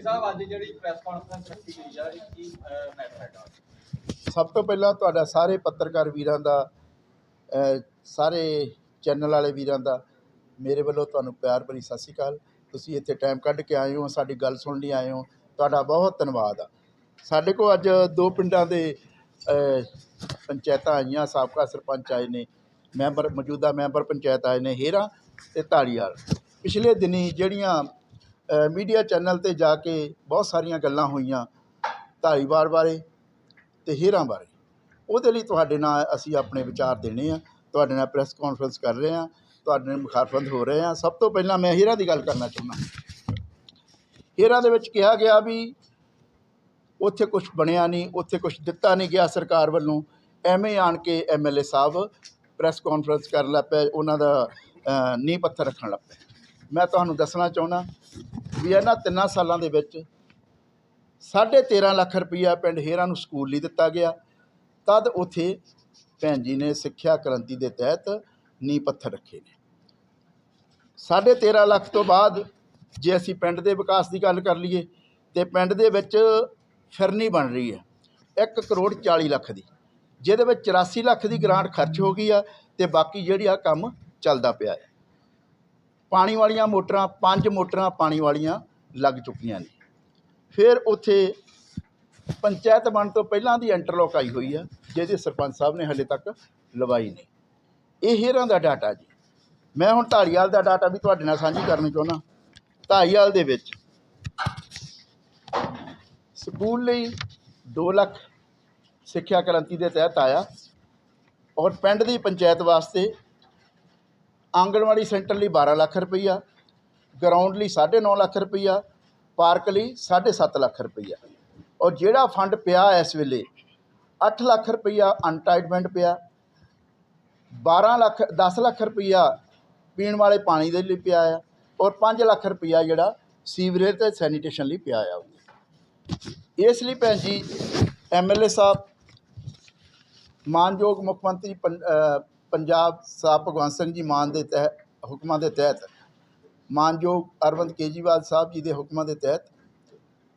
ਚੰਨੀ ਸਾਹਿਬ, ਅੱਜ ਜਿਹੜੀ press conference ਰੱਖੀ ਗਈ ਆ, ਇਹ ਕੀ ਮੈਟਰ ਹੈਗਾ? ਸਭ ਤੋਂ ਪਹਿਲਾਂ ਤੁਹਾਡਾ ਸਾਰੇ ਪੱਤਰਕਾਰ ਵੀਰਾਂ ਦਾ ਸਾਰੇ ਚੈਨਲ ਵਾਲੇ ਵੀਰਾਂ ਦਾ ਮੇਰੇ ਵੱਲੋਂ ਤੁਹਾਨੂੰ ਪਿਆਰ ਭਰੀ ਸਤਿ ਸ਼੍ਰੀ ਅਕਾਲ। ਤੁਸੀਂ ਇੱਥੇ ਟਾਈਮ ਕੱਢ ਕੇ ਆਏ ਹੋ, ਸਾਡੀ ਗੱਲ ਸੁਣਨ ਲਈ ਆਏ ਹੋ। ਤੁਹਾਡਾ ਬਹੁਤ ਧੰਨਵਾਦ ਆ। ਸਾਡੇ ਕੋਲ ਅੱਜ ਦੋ ਪਿੰਡਾਂ ਦੇ ਪੰਚਾਇਤਾਂ ਆਈਆਂ, ਸਾਬਕਾ ਸਰਪੰਚ ਆਏ ਨੇ, ਮੈਂਬਰ, ਮੌਜੂਦਾ ਮੈਂਬਰ ਪੰਚਾਇਤ ਆਏ ਨੇ, ਹੇਰਾ ਤੇ ਧਾਲੀਵਾਲ। ਪਿਛਲੇ ਦਿਨੀ ਜਿਹੜੀਆਂ ਮੀਡੀਆ ਚੈਨਲ ਤੇ ਜਾ ਕੇ ਬਹੁਤ ਸਾਰੀਆਂ ਗੱਲਾਂ ਹੋਈਆਂ ਧਾਲੀਵਾਲ ਬਾਰੇ ਤੇ ਹੀਰਾਂ ਬਾਰੇ। ਉਹਦੇ ਲਈ ਤੁਹਾਡੇ ਨਾਲ ਅਸੀਂ ਆਪਣੇ ਵਿਚਾਰ ਦੇਣੇ ਆ। ਤੁਹਾਡੇ ਨਾਲ ਪ੍ਰੈਸ ਕਾਨਫਰੰਸ ਕਰ ਰਹੇ ਆ। ਤੁਹਾਡੇ ਨਾਲ ਮੁਖਾਤਬ ਹੋ ਰਹੇ ਆ। ਸਭ ਤੋਂ ਪਹਿਲਾਂ ਮੈਂ ਹੀਰਾਂ ਦੀ ਗੱਲ ਕਰਨਾ ਚਾਹੁੰਦਾ ਹੀਰਾਂ ਦੇ ਵਿੱਚ ਕਿਹਾ ਗਿਆ ਵੀ ਉੱਥੇ ਕੁਝ ਬਣਿਆ ਨਹੀਂ, ਉੱਥੇ ਕੁਝ ਦਿੱਤਾ ਨਹੀਂ ਗਿਆ ਸਰਕਾਰ ਵੱਲੋਂ। ਐਵੇਂ ਆਣ ਕੇ ਐਮਐਲਏ ਸਾਹਿਬ ਪ੍ਰੈਸ ਕਾਨਫਰੰਸ ਕਰਨ ਲੱਗ ਪਏ। ਉਹਨਾਂ ਦਾ ਨੀਂਹ ਪੱਥਰ ਰੱਖਣ ਲੱਗ ਪਏ। ਮੈਂ ਤੁਹਾਨੂੰ ਦੱਸਣਾ ਚਾਹੁੰਦਾ ਵੀ ਇਹਨਾਂ ਤਿੰਨਾਂ ਸਾਲਾਂ ਦੇ ਵਿੱਚ ਸਾਢੇ 13 ਲੱਖ ਰੁਪਈਆ ਪਿੰਡ ਹੇਰਾ ਨੂੰ ਸਕੂਲ ਲਈ ਦਿੱਤਾ ਗਿਆ। ਤਦ ਉੱਥੇ ਭੈਣ ਜੀ ਨੇ ਸਿੱਖਿਆ ਕ੍ਰਾਂਤੀ ਦੇ ਤਹਿਤ ਨੀਂਹ ਪੱਥਰ ਰੱਖੇ ਨੇ। ਸਾਢੇ 13 ਲੱਖ ਤੋਂ ਬਾਅਦ ਜੇ ਅਸੀਂ ਪਿੰਡ ਦੇ ਵਿਕਾਸ ਦੀ ਗੱਲ ਕਰ ਲਈਏ ਤੇ ਪਿੰਡ ਦੇ ਵਿੱਚ ਫਿਰਨੀ ਬਣ ਰਹੀ ਹੈ। 1 ਕਰੋੜ 40 ਲੱਖ ਦੀ, ਜਿਹਦੇ ਵਿੱਚ 84 ਲੱਖ ਦੀ ਗ੍ਰਾਂਟ ਖਰਚ ਹੋ ਗਈ ਆ ਤੇ ਬਾਕੀ ਜਿਹੜੀ ਆ ਕੰਮ ਚੱਲਦਾ ਪਿਆ ਹੈ। ਪਾਣੀ ਵਾਲੀਆਂ ਮੋਟਰਾਂ, ਪੰਜ ਮੋਟਰਾਂ ਪਾਣੀ ਵਾਲੀਆਂ ਲੱਗ ਚੁੱਕੀਆਂ ਨੇ। ਫਿਰ ਉੱਥੇ ਪੰਚਾਇਤ ਬਣ ਤੋਂ ਪਹਿਲਾਂ ਦੀ ਇੰਟਰਲੋਕ ਆਈ ਹੋਈ ਆ ਜਿਹਦੇ ਸਰਪੰਚ ਸਾਹਿਬ ਨੇ ਹਲੇ ਤੱਕ ਲਵਾਈ ਨਹੀਂ। ਇਹ ਹੇਰਾਂ ਦਾ ਡਾਟਾ ਜੀ। ਮੈਂ ਹੁਣ ਢਾਲੀਵਾਲ ਦਾ ਡਾਟਾ ਵੀ ਤੁਹਾਡੇ ਨਾਲ ਸਾਂਝੀ ਕਰਨਾ ਚਾਹੁੰਦਾ। ਢਾਲੀਵਾਲ ਦੇ ਵਿੱਚ ਸਕੂਲ ਲਈ 2 ਲੱਖ ਸਿੱਖਿਆ ਕ੍ਰਾਂਤੀ ਦੇ ਤਹਿਤ ਆਇਆ ਔਰ ਪਿੰਡ ਦੀ ਪੰਚਾਇਤ ਵਾਸਤੇ ਆਂਗਣਵਾੜੀ ਸੈਂਟਰ ਲਈ 12 ਲੱਖ ਰੁਪਈਆ ਗਰਾਊਂਡ ਲਈ 9.5 ਲੱਖ ਰੁਪਈਆ, ਪਾਰਕ ਲਈ 7.5 ਲੱਖ ਰੁਪਈਆ। ਔਰ ਜਿਹੜਾ ਫੰਡ ਪਿਆ ਇਸ ਵੇਲੇ 8 ਲੱਖ ਰੁਪਈਆ ਅਨਟਾਈਟਮੈਂਟ ਪਿਆ 12 ਲੱਖ 10 ਲੱਖ ਰੁਪਈਆ ਪੀਣ ਵਾਲੇ ਪਾਣੀ ਦੇ ਲਈ ਪਿਆ ਆ, ਔਰ 5 ਲੱਖ ਰੁਪਈਆ ਜਿਹੜਾ ਸੀਵਰੇਜ ਤੇ ਸੈਨੀਟੇਸ਼ਨ ਲਈ ਪਿਆ ਆ। ਇਸ ਲਈ ਭੈਣ ਜੀ ਐਮਐਲਏ ਸਾਹਿਬ, ਮਾਨਯੋਗ ਮੁੱਖ ਮੰਤਰੀ ਪੰ- ਪੰਜਾਬ ਸਾਹਿਬ ਭਗਵੰਤ ਸਿੰਘ ਜੀ ਮਾਨ ਦੇ ਤਹਿਤ ਹੁਕਮਾਂ ਦੇ ਤਹਿਤ, ਮਾਨਯੋਗ ਅਰਵਿੰਦ ਕੇਜਰੀਵਾਲ ਸਾਹਿਬ ਜੀ ਦੇ ਹੁਕਮਾਂ ਦੇ ਤਹਿਤ,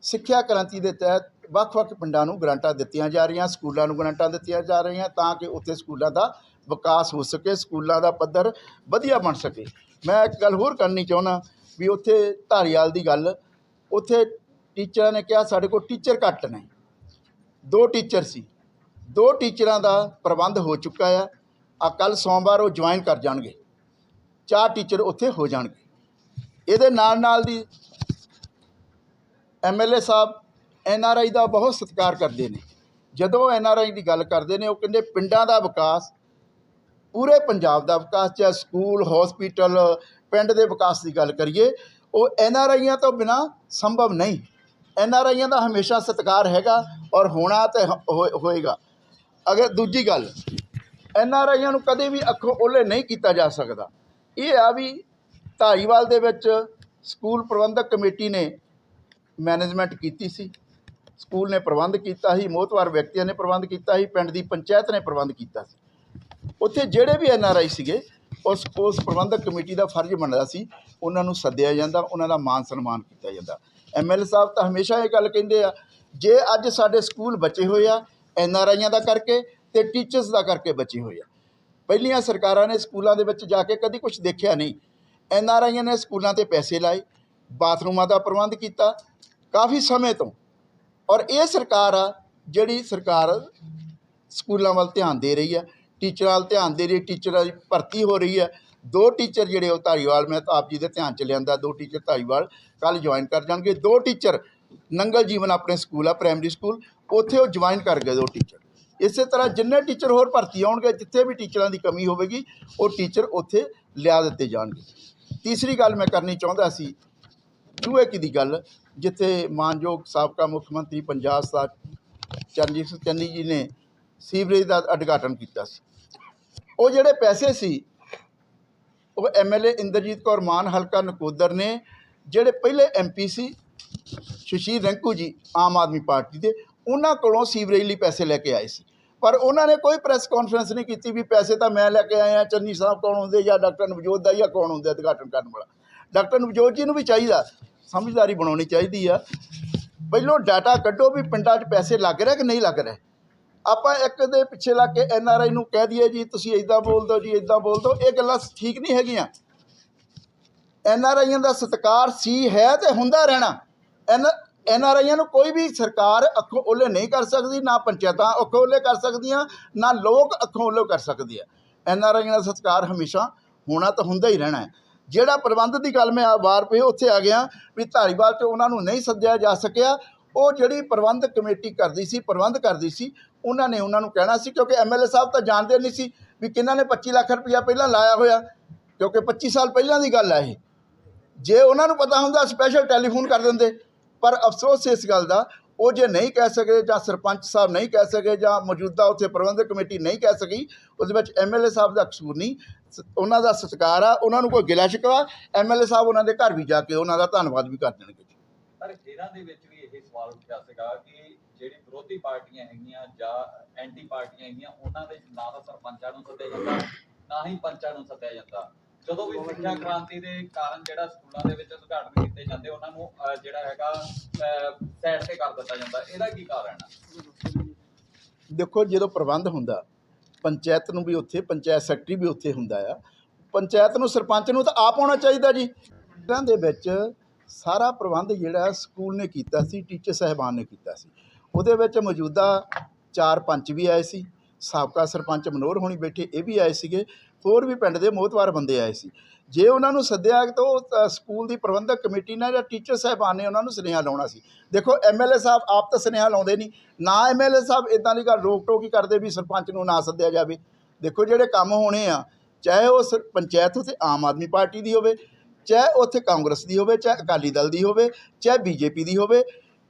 ਸਿੱਖਿਆ ਕ੍ਰਾਂਤੀ ਦੇ ਤਹਿਤ ਵੱਖ-ਵੱਖ ਪਿੰਡਾਂ ਨੂੰ ਗ੍ਰਾਂਟਾਂ ਦਿੱਤੀਆਂ ਜਾ ਰਹੀਆਂ, ਸਕੂਲਾਂ ਨੂੰ ਗ੍ਰਾਂਟਾਂ ਦਿੱਤੀਆਂ ਜਾ ਰਹੀਆਂ ਤਾਂ ਕਿ ਉੱਥੇ ਸਕੂਲਾਂ ਦਾ ਵਿਕਾਸ ਹੋ ਸਕੇ, ਸਕੂਲਾਂ ਦਾ ਪੱਧਰ ਵਧੀਆ ਬਣ ਸਕੇ। ਮੈਂ ਇੱਕ ਗੱਲ ਹੋਰ ਕਰਨੀ ਚਾਹੁੰਦਾ ਵੀ ਉੱਥੇ ਧਾਰੀਵਾਲ ਦੀ ਗੱਲ, ਉੱਥੇ ਟੀਚਰਾਂ ਨੇ ਕਿਹਾ ਸਾਡੇ ਕੋਲ ਟੀਚਰ ਘੱਟ ਨੇ। ਦੋ ਟੀਚਰ ਸੀ। ਦੋ ਟੀਚਰਾਂ ਦਾ ਪ੍ਰਬੰਧ ਹੋ ਚੁੱਕਾ ਆ। ਆ ਕੱਲ ਸੋਮਵਾਰ ਉਹ ਜੁਆਇਨ ਕਰ ਜਾਣਗੇ। ਚਾਰ ਟੀਚਰ ਉੱਥੇ ਹੋ ਜਾਣਗੇ। ਇਹਦੇ ਨਾਲ ਨਾਲ ਦੀ ਐਮਐਲਏ ਸਾਹਿਬ ਐਨਆਰਆਈ ਦਾ ਬਹੁਤ ਸਤਿਕਾਰ ਕਰਦੇ ਨੇ। ਜਦੋਂ ਐਨਆਰਆਈ ਦੀ ਗੱਲ ਕਰਦੇ ਨੇ, ਉਹ ਕਹਿੰਦੇ ਪਿੰਡਾਂ ਦਾ ਵਿਕਾਸ, ਪੂਰੇ ਪੰਜਾਬ ਦਾ ਵਿਕਾਸ, ਚਾਹੇ ਸਕੂਲ, ਹਸਪੀਟਲ, ਪਿੰਡ ਦੇ ਵਿਕਾਸ ਦੀ ਗੱਲ ਕਰੀਏ, ਉਹ ਐਨਆਰਆਈਆਂ ਤੋਂ ਬਿਨਾ ਸੰਭਵ ਨਹੀਂ। ਐਨਆਰਆਈਆਂ ਦਾ ਹਮੇਸ਼ਾ ਸਤਿਕਾਰ ਹੈਗਾ ਔਰ ਹੋਣਾ ਤੇ ਹੋਏਗਾ। ਅਗਰ ਦੂਜੀ ਗੱਲ ਐੱਨ ਆਰ ਆਈਆਂ ਨੂੰ ਕਦੇ ਵੀ ਅੱਖੋਂ ਓਲੇ ਨਹੀਂ ਕੀਤਾ ਜਾ ਸਕਦਾ। ਇਹ ਆ ਵੀ ਧਾਰੀਵਾਲ ਦੇ ਵਿੱਚ ਸਕੂਲ ਪ੍ਰਬੰਧਕ ਕਮੇਟੀ ਨੇ ਮੈਨੇਜਮੈਂਟ ਕੀਤੀ ਸੀ। ਸਕੂਲ ਨੇ ਪ੍ਰਬੰਧ ਕੀਤਾ ਸੀ, ਮੋਹਤਵਾਰ ਵਿਅਕਤੀਆਂ ਨੇ ਪ੍ਰਬੰਧ ਕੀਤਾ ਸੀ, ਪਿੰਡ ਦੀ ਪੰਚਾਇਤ ਨੇ ਪ੍ਰਬੰਧ ਕੀਤਾ ਸੀ। ਉੱਥੇ ਜਿਹੜੇ ਵੀ ਐਨ ਆਰ ਆਈ ਸੀਗੇ, ਉਸ ਉਸ ਪ੍ਰਬੰਧਕ ਕਮੇਟੀ ਦਾ ਫਰਜ਼ ਬਣਦਾ ਸੀ, ਉਹਨਾਂ ਨੂੰ ਸੱਦਿਆ ਜਾਂਦਾ, ਉਹਨਾਂ ਦਾ ਮਾਨ ਸਨਮਾਨ ਕੀਤਾ ਜਾਂਦਾ। ਐਮ ਐਲ ਸਾਹਿਬ ਤਾਂ ਹਮੇਸ਼ਾ ਇਹ ਗੱਲ ਕਹਿੰਦੇ ਆ, ਜੇ ਅੱਜ ਸਾਡੇ ਸਕੂਲ ਬਚੇ ਹੋਏ ਆ, ਐਨ ਆਰ ਆਈਆਂ ਦਾ ਕਰਕੇ ਤੇ ਟੀਚਰਸ ਦਾ ਕਰਕੇ ਬਚੇ ਹੋਏ ਆ। ਪਹਿਲੀਆਂ ਸਰਕਾਰਾਂ ਨੇ ਸਕੂਲਾਂ ਦੇ ਵਿੱਚ ਜਾ ਕੇ ਕਦੀ ਕੁਝ ਦੇਖਿਆ ਨਹੀਂ। ਐਨ ਆਰ ਆਈਆਂ ਨੇ ਸਕੂਲਾਂ ਤੇ ਪੈਸੇ ਲਾਏ, ਬਾਥਰੂਮਾਂ ਦਾ ਪ੍ਰਬੰਧ ਕੀਤਾ, ਕਾਫੀ ਸਮੇਂ ਤੋਂ। ਔਰ ਇਹ ਸਰਕਾਰ ਆ, ਜਿਹੜੀ ਸਰਕਾਰ ਸਕੂਲਾਂ ਵੱਲ ਧਿਆਨ ਦੇ ਰਹੀ ਹੈ ਟੀਚਰਾਂ ਵੱਲ ਧਿਆਨ ਦੇ ਰਹੀ, ਟੀਚਰਾਂ ਦੀ ਭਰਤੀ ਹੋ ਰਹੀ ਹੈ ਦੋ ਟੀਚਰ ਜਿਹੜੇ ਉਹ ਧਾਰੀਵਾਲ, ਮੈਂ ਆਪ ਜੀ ਦੇ ਧਿਆਨ ਚ ਲਿਆਂਦਾ, ਦੋ ਟੀਚਰ ਧਾਰੀਵਾਲ ਕੱਲ ਜੁਆਇਨ ਕਰ ਜਾਣਗੇ। ਦੋ ਟੀਚਰ ਨੰਗਲ ਜੀਵਨ ਆਪਣੇ ਸਕੂਲ ਆ ਪ੍ਰਾਇਮਰੀ ਸਕੂਲ ਉੱਥੇ ਉਹ ਜੁਆਇਨ ਕਰ ਗਏ ਦੋ ਟੀਚਰ। ਇਸੇ ਤਰ੍ਹਾਂ ਜਿੰਨੇ ਟੀਚਰ ਹੋਰ ਭਰਤੀ ਆਉਣਗੇ, ਜਿੱਥੇ ਵੀ ਟੀਚਰਾਂ ਦੀ ਕਮੀ ਹੋਵੇਗੀ, ਉਹ ਟੀਚਰ ਉੱਥੇ ਲਿਆ ਦਿੱਤੇ ਜਾਣਗੇ। ਤੀਸਰੀ ਗੱਲ ਮੈਂ ਕਰਨੀ ਚਾਹੁੰਦਾ ਸੀ, ਚੂਹੇ ਕੀ ਦੀ ਗੱਲ, ਜਿੱਥੇ ਮਾਨਯੋਗ ਸਾਬਕਾ ਮੁੱਖ ਮੰਤਰੀ ਪੰਜਾਬ ਸਾਹਿਬ ਚਰਨਜੀਤ ਸਿੰਘ ਚੰਨੀ ਜੀ ਨੇ ਸੀਵਰੇਜ ਦਾ ਉਦਘਾਟਨ ਕੀਤਾ ਸੀ। ਉਹ ਜਿਹੜੇ ਪੈਸੇ ਸੀ, ਉਹ ਐਮਐਲਏ ਇੰਦਰਜੀਤ ਕੌਰ ਮਾਨ, ਹਲਕਾ ਨਕੋਦਰ ਨੇ, ਜਿਹੜੇ ਪਹਿਲੇ ਐਮਪੀ ਸੀ, ਸੁਸ਼ੀਲ ਰੈਂਕੂ ਜੀ, ਆਮ ਆਦਮੀ ਪਾਰਟੀ ਦੇ ਉਹਨਾਂ ਕੋਲੋਂ ਸੀਵਰੇਜ ਲਈ ਪੈਸੇ ਲੈ ਕੇ ਆਏ ਸੀ। ਪਰ ਉਹਨਾਂ ਨੇ ਕੋਈ ਪ੍ਰੈਸ ਕਾਨਫਰੰਸ ਨਹੀਂ ਕੀਤੀ ਵੀ ਪੈਸੇ ਤਾਂ ਮੈਂ ਲੈ ਕੇ ਆਇਆ, ਚੰਨੀ ਸਾਹਿਬ ਕੌਣ ਹੁੰਦੇ ਜਾਂ ਡਾਕਟਰ ਨਵਜੋਤ ਦਾ ਜਾਂ ਕੌਣ ਹੁੰਦੇ ਉਦਘਾਟਨ ਕਰਨ ਵਾਲਾ। ਡਾਕਟਰ ਨਵਜੋਤ ਜੀ ਨੂੰ ਵੀ ਚਾਹੀਦਾ, ਸਮਝਦਾਰੀ ਬਣਾਉਣੀ ਚਾਹੀਦੀ ਆ। ਪਹਿਲੋਂ ਡਾਟਾ ਕੱਢੋ ਵੀ ਪਿੰਡਾਂ 'ਚ ਪੈਸੇ ਲੱਗ ਰਿਹਾ ਕਿ ਨਹੀਂ ਲੱਗ ਰਿਹਾ। ਆਪਾਂ ਇੱਕ ਦੇ ਪਿੱਛੇ ਲੱਗ ਕੇ ਐਨ ਆਰ ਆਈ ਨੂੰ ਕਹਿ ਦਈਏ ਜੀ, ਤੁਸੀਂ ਇਦਾਂ ਬੋਲ ਦਿਓ ਜੀ ਇਦਾਂ ਬੋਲ ਦਿਓ, ਇਹ ਗੱਲਾਂ ਠੀਕ ਨਹੀਂ ਹੈਗੀਆਂ। ਐਨ ਆਰ ਆਈਆਂ ਦਾ ਸਤਿਕਾਰ ਸੀ, ਹੈ ਤੇ ਹੁੰਦਾ ਰਹਿਣਾ। ਐਨ ਐਨ ਆਰ ਆਈਆਂ ਨੂੰ ਕੋਈ ਵੀ ਸਰਕਾਰ ਅੱਖੋਂ ਓਲੇ ਨਹੀਂ ਕਰ ਸਕਦੀ, ਨਾ ਪੰਚਾਇਤਾਂ ਅੱਖੋਂ ਓਲੇ ਕਰ ਸਕਦੀਆਂ, ਨਾ ਲੋਕ ਅੱਖੋਂ ਓਲੇ ਕਰ ਸਕਦੇ ਆ ਐਨ ਆਰ ਆਈਆਂ ਦਾ ਸਤਿਕਾਰ ਹਮੇਸ਼ਾ ਹੋਣਾ ਤਾਂ ਹੁੰਦਾ ਹੀ ਰਹਿਣਾ ਹੈ। ਜਿਹੜਾ ਪ੍ਰਬੰਧ ਦੀ ਗੱਲ ਮੈਂ ਵਾਰ ਪਈ ਉੱਥੇ ਆ ਗਿਆ ਵੀ ਧਾਰੀਵਾਲ 'ਚ ਉਹਨਾਂ ਨੂੰ ਨਹੀਂ ਸੱਦਿਆ ਜਾ ਸਕਿਆ, ਉਹ ਜਿਹੜੀ ਪ੍ਰਬੰਧ ਕਮੇਟੀ ਕਰਦੀ ਸੀ, ਪ੍ਰਬੰਧ ਕਰਦੀ ਸੀ, ਉਹਨਾਂ ਨੇ ਉਹਨਾਂ ਨੂੰ ਕਹਿਣਾ ਸੀ, ਕਿਉਂਕਿ ਐਮਐਲਏ ਸਾਹਿਬ ਤਾਂ ਜਾਣਦੇ ਨਹੀਂ ਸੀ ਵੀ ਕਿਹਨਾਂ ਨੇ 25 ਲੱਖ ਰੁਪਇਆ ਪਹਿਲਾਂ ਲਾਇਆ ਹੋਇਆ, ਕਿਉਂਕਿ 25 ਸਾਲ ਪਹਿਲਾਂ ਦੀ ਗੱਲ ਹੈ ਇਹ। ਜੇ ਉਹਨਾਂ ਨੂੰ ਪਤਾ ਹੁੰਦਾ ਸਪੈਸ਼ਲ ਟੈਲੀਫੋਨ ਕਰ ਦਿੰਦੇ। ਪਰ ਅਫਸੋਸ ਇਸ ਗੱਲ ਦਾ, ਉਹ ਜੇ ਨਹੀਂ ਕਹਿ ਸਕੇ ਜਾਂ ਸਰਪੰਚ ਸਾਹਿਬ ਨਹੀਂ ਕਹਿ ਸਕੇ ਜਾਂ ਮੌਜੂਦਾ ਉੱਥੇ ਪ੍ਰਬੰਧਕ ਕਮੇਟੀ ਨਹੀਂ ਕਹਿ ਸਕੀ ਉਹਦੇ ਵਿੱਚ ਐਮਐਲਏ ਸਾਹਿਬ ਦਾ ਕਸੂਰ ਨਹੀਂ ਉਹਨਾਂ ਦਾ ਸਤਿਕਾਰ ਆ, ਉਹਨਾਂ ਨੂੰ ਕੋਈ ਗਿਲਾ ਸ਼ਿਕਵਾ ਐਮਐਲਏ ਸਾਹਿਬ ਉਹਨਾਂ ਦੇ ਘਰ ਵੀ ਜਾ ਕੇ ਉਹਨਾਂ ਦਾ ਧੰਨਵਾਦ ਵੀ ਕਰ ਦੇਣਗੇ ਪਰ ਇਹਨਾਂ ਦੇ ਵਿੱਚ ਵੀ ਇਹ ਸਵਾਲ ਉੱਠਿਆ ਸੀਗਾ ਕਿ ਜਿਹੜੀ ਵਿਰੋਧੀ ਪਾਰਟੀਆਂ ਹੈਗੀਆਂ ਜਾਂ ਐਂਟੀ ਪਾਰਟੀਆਂ ਹੈਗੀਆਂ, ਉਹਨਾਂ ਦੇ ਨਾ ਤਾਂ ਸਰਪੰਚਾਂ ਨੂੰ ਸੱਦਿਆ ਜਾਂਦਾ, ਨਾ ਹੀ ਪੰਚਾਂ ਨੂੰ ਸੱਦਿਆ ਜਾਂਦਾ। ਜਦੋਂ ਵੀ ਸਿੱਖਿਆ ਕ੍ਰਾਂਤੀ ਦੇ ਕਾਰਨ ਜਿਹੜਾ ਸਕੂਲਾਂ ਦੇ ਵਿੱਚ ਉਦਘਾਟਨ ਕੀਤੇ ਜਾਂਦੇ ਉਹਨਾਂ ਨੂੰ ਅਹ, ਜਿਹੜਾ ਹੈਗਾ ਸਾਈਡ ਤੇ ਕਰ ਦਿੱਤਾ ਜਾਂਦਾ। ਇਹਦਾ ਕੀ ਕਾਰਨ ਹੈ ਦੇਖੋ ਜਦੋਂ ਪ੍ਰਬੰਧ ਹੁੰਦਾ ਪੰਚਾਇਤ ਨੂੰ ਵੀ ਉੱਥੇ ਪੰਚਾਇਤ ਸੈਕਟਰੀ ਵੀ ਉੱਥੇ ਹੁੰਦਾ ਆ। ਪੰਚਾਇਤ ਨੂੰ ਸਰਪੰਚ ਨੂੰ ਤਾਂ ਆਪ ਆਉਣਾ ਚਾਹੀਦਾ ਜੀ। ਪਿੰਡਾਂ ਦੇ ਵਿੱਚ ਸਾਰਾ ਪ੍ਰਬੰਧ ਜਿਹੜਾ ਸਕੂਲ ਨੇ ਕੀਤਾ ਸੀ ਟੀਚਰ ਸਾਹਿਬਾਨ ਨੇ ਕੀਤਾ ਸੀ। ਉਹਦੇ ਵਿੱਚ ਮੌਜੂਦਾ ਚਾਰ ਪੰਚ ਵੀ ਆਏ ਸੀ। ਸਾਬਕਾ ਸਰਪੰਚ ਮਨੋਹਰ ਹੋਣੀ ਬੈਠੇ ਇਹ ਵੀ ਆਏ ਸੀਗੇ। ਹੋਰ ਵੀ ਪਿੰਡ ਦੇ ਮੋਹਤਵਾਰ ਬੰਦੇ ਆਏ ਸੀ। ਜੇ ਉਹਨਾਂ ਨੂੰ ਸੱਦਿਆ ਤਾਂ ਉਹ ਸਕੂਲ ਦੀ ਪ੍ਰਬੰਧਕ ਕਮੇਟੀ ਨੇ ਜਾਂ ਟੀਚਰ ਸਾਹਿਬਾਨ ਨੇ ਉਹਨਾਂ ਨੂੰ ਸੁਨੇਹਾ ਲਾਉਣਾ ਸੀ। ਦੇਖੋ ਐਮਐਲਏ ਸਾਹਿਬ ਆਪ ਤਾਂ ਸੁਨੇਹਾ ਲਾਉਂਦੇ ਨਹੀਂ। ਨਾ ਐਮਐਲਏ ਸਾਹਿਬ ਇਦਾਂ ਦੀ ਗੱਲ ਰੋਕ ਟੋਕ ਹੀ ਕਰਦੇ ਵੀ ਸਰਪੰਚ ਨੂੰ ਨਾ ਸੱਦਿਆ ਜਾਵੇ। ਦੇਖੋ, ਜਿਹੜੇ ਕੰਮ ਹੋਣੇ ਆ, ਚਾਹੇ ਉਹ ਸਰ- ਪੰਚਾਇਤ ਉੱਥੇ ਆਮ ਆਦਮੀ ਪਾਰਟੀ ਦੀ ਹੋਵੇ, ਚਾਹੇ ਉੱਥੇ ਕਾਂਗਰਸ ਦੀ ਹੋਵੇ, ਚਾਹੇ ਅਕਾਲੀ ਦਲ ਦੀ ਹੋਵੇ, ਚਾਹੇ ਬੀਜੇਪੀ ਦੀ ਹੋਵੇ,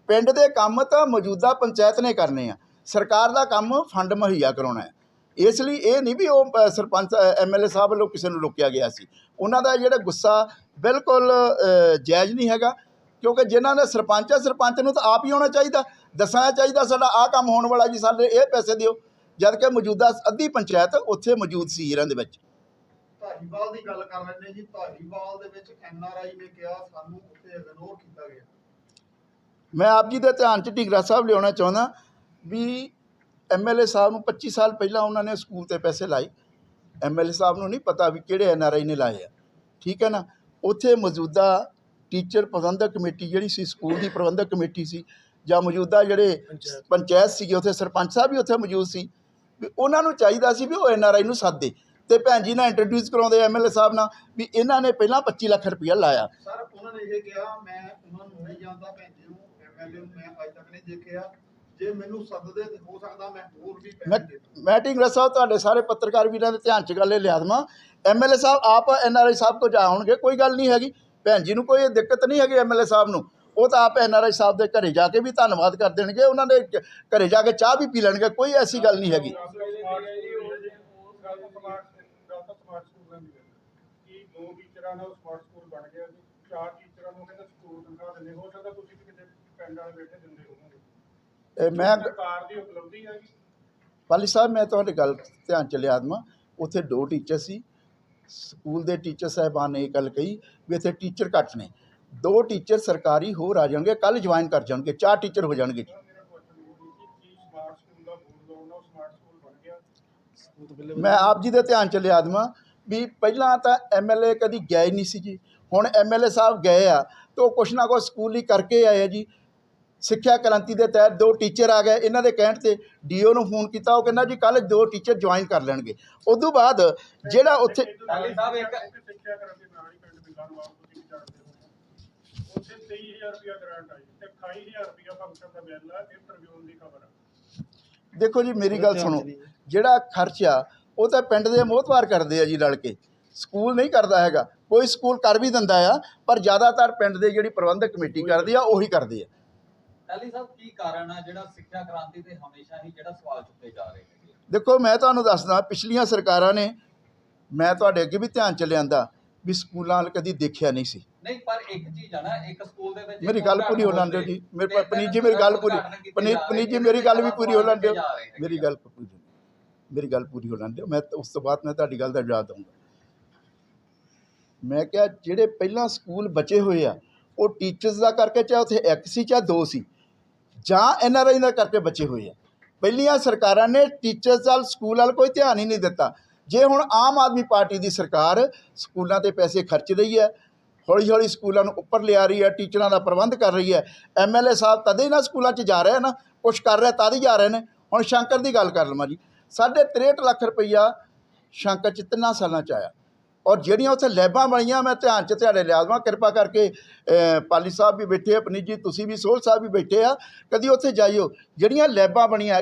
ਪਿੰਡ ਦੇ ਕੰਮ ਤਾਂ ਮੌਜੂਦਾ ਪੰਚਾਇਤ ਨੇ ਕਰਨੇ ਆ। ਸਰਕਾਰ ਦਾ ਕੰਮ ਫੰਡ ਮੁਹੱਈਆ ਕਰਾਉਣਾ ਹੈ। ਇਸ ਲਈ ਇਹ ਨਹੀਂ ਵੀ ਉਹ ਅ, ਸਰਪੰਚ ਐਮਐਲਏ ਸਾਹਿਬ ਵੱਲੋਂ ਕਿਸੇ ਨੂੰ ਰੋਕਿਆ ਗਿਆ ਸੀ। ਉਹਨਾਂ ਦਾ ਜਿਹੜਾ ਗੁੱਸਾ ਬਿਲਕੁਲ ਅ, ਜਾਇਜ਼ ਨਹੀਂ ਹੈਗਾ ਕਿਉਂਕਿ ਜਿਨ੍ਹਾਂ ਨੇ ਸਰਪੰਚ ਆ ਸਰਪੰਚ ਨੂੰ ਤਾਂ ਆਪ ਹੀ ਆਉਣਾ ਚਾਹੀਦਾ। ਦੱਸਣਾ ਚਾਹੀਦਾ ਸਾਡਾ ਆਹ ਕੰਮ ਹੋਣ ਵਾਲਾ ਜੀ ਸਾਡੇ ਇਹ ਪੈਸੇ ਦਿਓ। ਜਦ ਕਿ ਮੌਜੂਦਾ ਅੱਧੀ ਪੰਚਾਇਤ ਉੱਥੇ ਮੌਜੂਦ ਸੀ ਇਹਨਾਂ ਦੇ ਵਿੱਚ। ਧਾਰੀਵਾਲ ਦੀ ਗੱਲ ਕਰ ਲੈਂਦੇ ਜੀ। ਧਾਰੀਵਾਲ ਦੇ ਵਿੱਚ ਐਨ ਆਰ ਆਈ ਨੇ ਕਿਹਾ ਸਾਨੂੰ ਉੱਥੇ ਇਗਨੋਰ ਕੀਤਾ ਗਿਆ। ਮੈਂ ਆਪ ਜੀ ਦੇ ਧਿਆਨ 'ਚ ਢੀਗਰਾ ਸਾਹਿਬ ਲਿਆਉਣਾ ਚਾਹੁੰਦਾ ਵੀ ਐਮਐਲਏ ਸਾਹਿਬ ਨੂੰ 25 ਸਾਲ ਪਹਿਲਾਂ ਉਹਨਾਂ ਨੇ ਸਕੂਲ ਤੇ ਪੈਸੇ ਲਾਏ। ਐਮਐਲਏ ਸਾਹਿਬ ਨੂੰ ਨਹੀਂ ਪਤਾ ਵੀ ਕਿਹੜੇ ਐਨਆਰਆਈ ਨੇ ਲਾਏ ਆ। ਠੀਕ ਹੈ ਨਾ? ਉੱਥੇ ਮੌਜੂਦਾ ਟੀਚਰ ਪ੍ਰਬੰਧਕ ਕਮੇਟੀ ਜਿਹੜੀ ਸੀ ਸਕੂਲ ਦੀ ਪ੍ਰਬੰਧਕ ਕਮੇਟੀ ਸੀ ਜਾਂ ਮੌਜੂਦਾ ਜਿਹੜੇ ਪੰਚਾਇਤ। ਸੀਗੇ ਉੱਥੇ ਸਰਪੰਚ ਸਾਹਿਬ ਵੀ ਉੱਥੇ ਮੌਜੂਦ ਸੀ ਵੀ ਉਹਨਾਂ ਨੂੰ ਚਾਹੀਦਾ ਸੀ ਵੀ ਉਹ ਐਨਆਰਆਈ ਨੂੰ ਸੱਦੇ ਤੇ ਭੈਣ ਜੀ ਨਾਲ ਇੰਟਰੋਡਿਊਸ ਕਰਾਉਂਦੇ ਐਮਐਲਏ ਸਾਹਿਬ ਨਾਲ ਵੀ ਇਹਨਾਂ ਨੇ ਪਹਿਲਾਂ 25 ਲੱਖ ਰੁਪਇਆ ਲਾਇਆ। ਸਰ ਉਹਨਾਂ ਨੇ ਇਹ ਕਿਹਾ ਮੈਂ ਉਹਨਾਂ ਨੂੰ ਨਹੀਂ ਜਾਣਦਾ ਭੈਣ ਜੀ ਨੂੰ ਐਮਐਲਏ ਨੂੰ ਮੈਂ ਅੱਜ ਤੱਕ ਨਹੀਂ ਦੇਖਿਆ। ਜੇ ਮੈਨੂੰ ਸੱਦਦੇ ਤੇ ਹੋ ਸਕਦਾ ਮੈਂ ਹੋਰ ਵੀ ਮੈਂ। ਮੈਂ ਢਿੰਗਰਾ ਸਾਹਿਬ ਤੁਹਾਡੇ ਸਾਰੇ ਪੱਤਰਕਾਰ ਵੀਰਾਂ ਦੇ ਧਿਆਨ 'ਚ ਗੱਲ ਇਹ ਲਿਆ ਦੇਵਾਂ। ਐਮਐਲਏ ਸਾਹਿਬ ਆਪ ਐਨਆਰਆਈ ਸਾਹਿਬ ਕੋਲ ਜਾ ਆਉਣਗੇ ਕੋਈ ਗੱਲ ਨਹੀਂ ਹੈਗੀ। ਭੈਣ ਜੀ ਨੂੰ ਕੋਈ ਦਿੱਕਤ ਨਹੀਂ ਹੈਗੀ ਐਮਐਲਏ ਸਾਹਿਬ ਨੂੰ। ਉਹ ਤਾਂ ਆਪ ਐਨਆਰਆਈ ਸਾਹਿਬ ਦੇ ਘਰੇ ਜਾ ਕੇ ਵੀ ਧੰਨਵਾਦ ਕਰ ਦੇਣਗੇ। ਉਹਨਾਂ ਦੇ ਘਰੇ ਜਾ ਕੇ ਚਾਹ ਵੀ ਪੀ ਲੈਣਗੇ ਕੋਈ ਐਸੀ ਗੱਲ ਨਹੀਂ ਹੈਗੀ। ਸਮਾਰਟ ਸਕੂਲਾਂ ਦੀ ਗੱਲ ਕਿ ਦੋ ਟੀਚਰਾਂ ਨਾਲ ਸਮਾਰਟ ਸਕੂਲ ਬਣ ਗਿਆ ਜੀ ਚਾਰ ਟੀਚਰਾਂ ਨੂੰ ਕਹਿੰਦਾ ਸਕੂਲ ਤਨਖਾਹ ਦਿੰਦੇ ਹੋ ਸਕਦਾ ਤੁਸੀਂ ਵੀ ਕਿਤੇ ਪਿੰਡ ਵਾਲੇ ਬੈਠੇ ਦਿੰਦੇ ਹੋਵੋਗੇ। ਇਹ ਮੈਂ ਸਰਕਾਰ ਦੀ ਉਪਲਬਧੀ ਹੈ ਜੀ ਪਾਲੀ ਸਾਹਿਬ ਮੈਂ ਤੁਹਾਡੀ ਗੱਲ ਧਿਆਨ ਚ ਲਿਆ ਦੇਵਾਂ। ਉੱਥੇ ਦੋ ਟੀਚਰ ਸੀ। ਸਕੂਲ ਦੇ ਟੀਚਰ ਸਾਹਿਬਾਨ ਨੇ ਇਹ ਗੱਲ ਕਹੀ ਵੀ ਇੱਥੇ ਟੀਚਰ ਘੱਟ ਨੇ। ਦੋ ਟੀਚਰ ਸਰਕਾਰੀ ਹੋਰ ਆ ਜਾਣਗੇ ਕੱਲ ਜੁਆਇਨ ਕਰ ਜਾਣਗੇ ਚਾਰ ਟੀਚਰ ਹੋ ਜਾਣਗੇ। ਗਿਆ? ਮੈਂ ਆਪ ਜੀ ਦੇ ਧਿਆਨ ਚ ਲਿਆ ਦੇਵਾਂ ਵੀ ਪਹਿਲਾਂ ਤਾਂ ਐਮਐਲਏ ਕਦੀ ਗਏ ਨਹੀਂ ਸੀ ਜੀ। ਹੁਣ ਐਮਐਲਏ ਸਾਹਿਬ ਗਏ ਆ ਤਾਂ ਉਹ ਕੁਛ ਨਾ ਕੁਛ ਸਕੂਲ ਹੀ ਕਰਕੇ ਆਏ ਆ ਜੀ। ਸਿੱਖਿਆ ਕ੍ਰਾਂਤੀ ਦੇ ਤਹਿਤ ਦੋ ਟੀਚਰ ਆ ਗਏ ਇਹਨਾਂ ਦੇ ਕਹਿਣ ਤੇ ਡੀਓ ਨੂੰ ਫੋਨ ਕੀਤਾ ਉਹ ਕਹਿੰਦਾ ਜੀ ਕੱਲ ਦੋ ਟੀਚਰ ਜੁਆਇਨ ਕਰ ਲੈਣਗੇ। ਉਦੋਂ ਬਾਅਦ ਜਿਹੜਾ ਉੱਥੇ ਟਾਹਲੀ ਸਾਹਿਬ ਇੱਕ- ਸਿੱਖਿਆ ਕਰਨ ਦੇ ਨਾਲ ਹੀ ਪਿੰਡ ਬਿੱਲਾ ਨੂੰ ਆਪ ਤੁਸੀਂ ਵੀ ਜਾਣਦੇ ਹੋ। ਉੱਥੇ 23000 ਰੁਪਇਆ ਗ੍ਰਾਂਟ ਆਈ ਤੇ 28000 ਰੁਪਇਆ ਫੰਕਸ਼ਨ ਦਾ ਬਿੱਲ ਆ ਇਹ ਟ੍ਰਿਬਿਊਨ ਦੀ ਖਬਰ ਆ। ਦੇਖੋ ਜੀ ਮੇਰੀ ਗੱਲ ਸੁਣੋ ਜਿਹੜਾ ਖਰਚ ਆ ਉਹ ਤਾਂ ਪਿੰਡ ਦੇ ਮੋਹਤਵਾਰ ਕਰਦੇ ਆ ਜੀ ਰਲ ਕੇ। ਸਕੂਲ ਨਹੀਂ ਕਰਦਾ ਹੈਗਾ ਕੋਈ ਸਕੂਲ ਕਰ ਵੀ ਦਿੰਦਾ ਆ ਪਰ ਜ਼ਿਆਦਾਤਰ ਪਿੰਡ ਦੇ ਜਿਹੜੀ ਪ੍ਰਬੰਧਕ ਕਮੇਟੀ ਕਰਦੀ ਆ ਉਹੀ ਕਰਦੇ ਆ। ਟਾਹਲੀ ਸਾਹਿਬ ਕੀ ਕਾਰਨ ਆ ਜਿਹੜਾ ਸਿੱਖਿਆ ਕ੍ਰਾਂਤੀ ਤੇ ਹਮੇਸ਼ਾ ਹੀ ਜਿਹੜਾ ਸਵਾਲ ਚੁੱਕੇ ਜਾ ਰਹੇ ਨੇ? ਦੇਖੋ ਮੈਂ ਤੁਹਾਨੂੰ ਦੱਸਦਾ ਪਿਛਲੀਆਂ ਸਰਕਾਰਾਂ ਨੇ ਮੈਂ ਤੁਹਾਡੇ ਅੱਗੇ ਵੀ ਧਿਆਨ ਚ ਲਿਆਂਦਾ ਵੀ ਸਕੂਲਾਂ ਵੱਲ ਕਦੀ ਦੇਖਿਆ ਨਹੀਂ ਸੀ। ਨਹੀਂ ਪਰ ਇੱਕ ਚੀਜ਼ ਆ ਨਾ ਇੱਕ ਸਕੂਲ ਦੇ ਵਿੱਚ ਮੇਰੀ ਗੱਲ ਪੂਰੀ ਹੋ ਲੈਣ ਦਿਓ ਜੀ। ਮੇਰੇ ਪਨੀਰ ਜੀ ਮੇਰੀ ਗੱਲ ਪੂਰੀ ਜੀ ਮੇਰੀ ਗੱਲ ਵੀ ਪੂਰੀ ਹੋ ਲੈਣ ਦਿਓ ਮੇਰੀ ਗੱਲ ਪੂਰੀ ਮੇਰੀ ਗੱਲ ਪੂਰੀ ਹੋ ਲੈਣ ਦਿਓ ਮੈਂ ਉਸ ਤੋਂ ਬਾਅਦ ਮੈਂ ਤੁਹਾਡੀ ਗੱਲ ਦਾ ਜਵਾਬ ਦਊਂਗਾ। ਮੈਂ ਕਿਹਾ ਜਿਹੜੇ ਪਹਿਲਾਂ ਸਕੂਲ ਬਚੇ ਹੋਏ ਆ ਉਹ ਟੀਚਰਸ ਦਾ ਕਰਕੇ ਚਾਹੇ ਉੱਥੇ ਇੱਕ ਸੀ ਚਾਹੇ ਦੋ ਸੀ ਜਾਂ ਐਨ ਆਰ ਆਈ ਦਾ ਕਰਕੇ ਬਚੇ ਹੋਏ ਆ। ਪਹਿਲੀਆਂ ਸਰਕਾਰਾਂ ਨੇ ਟੀਚਰਸ ਵੱਲ ਸਕੂਲ ਵੱਲ ਕੋਈ ਧਿਆਨ ਹੀ ਨਹੀਂ ਦਿੱਤਾ। ਜੇ ਹੁਣ ਆਮ ਆਦਮੀ ਪਾਰਟੀ ਦੀ ਸਰਕਾਰ ਸਕੂਲਾਂ ਤੇ ਪੈਸੇ ਖਰਚ ਰਹੀ ਹੈ ਹੌਲੀ ਹੌਲੀ ਸਕੂਲਾਂ ਨੂੰ ਉੱਪਰ ਲਿਆ ਰਹੀ ਹੈ, ਟੀਚਰਾਂ ਦਾ ਪ੍ਰਬੰਧ ਕਰ ਰਹੀ ਹੈ ਐਮਐਲਏ ਸਾਹਿਬ ਤਦੇ ਹੀ ਨਾ ਸਕੂਲਾਂ 'ਚ ਜਾ ਰਹੇ ਨਾ ਕੁਛ ਕਰ ਰਿਹਾ, ਤਦ ਹੀ ਜਾ ਰਹੇ ਨੇ। ਹੁਣ ਸ਼ੰਕਰ ਦੀ ਗੱਲ ਕਰ ਲਵਾਂ ਜੀ, ਸਾਢੇ 63 ਲੱਖ ਰੁਪਈਆ ਸ਼ੰਕਰ 'ਚ ਤਿੰਨਾਂ ਸਾਲਾਂ 'ਚ ਆਇਆ। ਔਰ ਜਿਹੜੀਆਂ ਉੱਥੇ ਲੈਬਾਂ ਬਣੀਆਂ ਮੈਂ ਧਿਆਨ 'ਚ ਤੁਹਾਡੇ ਲਿਆ ਦੇਵਾਂ ਕਿਰਪਾ ਕਰਕੇ ਪਾਲੀ ਸਾਹਿਬ ਵੀ ਬੈਠੇ ਆ ਪਨੀਤ ਜੀ ਤੁਸੀਂ ਵੀ ਸੋਹਲ ਸਾਹਿਬ ਵੀ ਬੈਠੇ ਆ ਕਦੀ ਉੱਥੇ ਜਾਈਓ। ਜਿਹੜੀਆਂ ਲੈਬਾਂ ਬਣੀਆਂ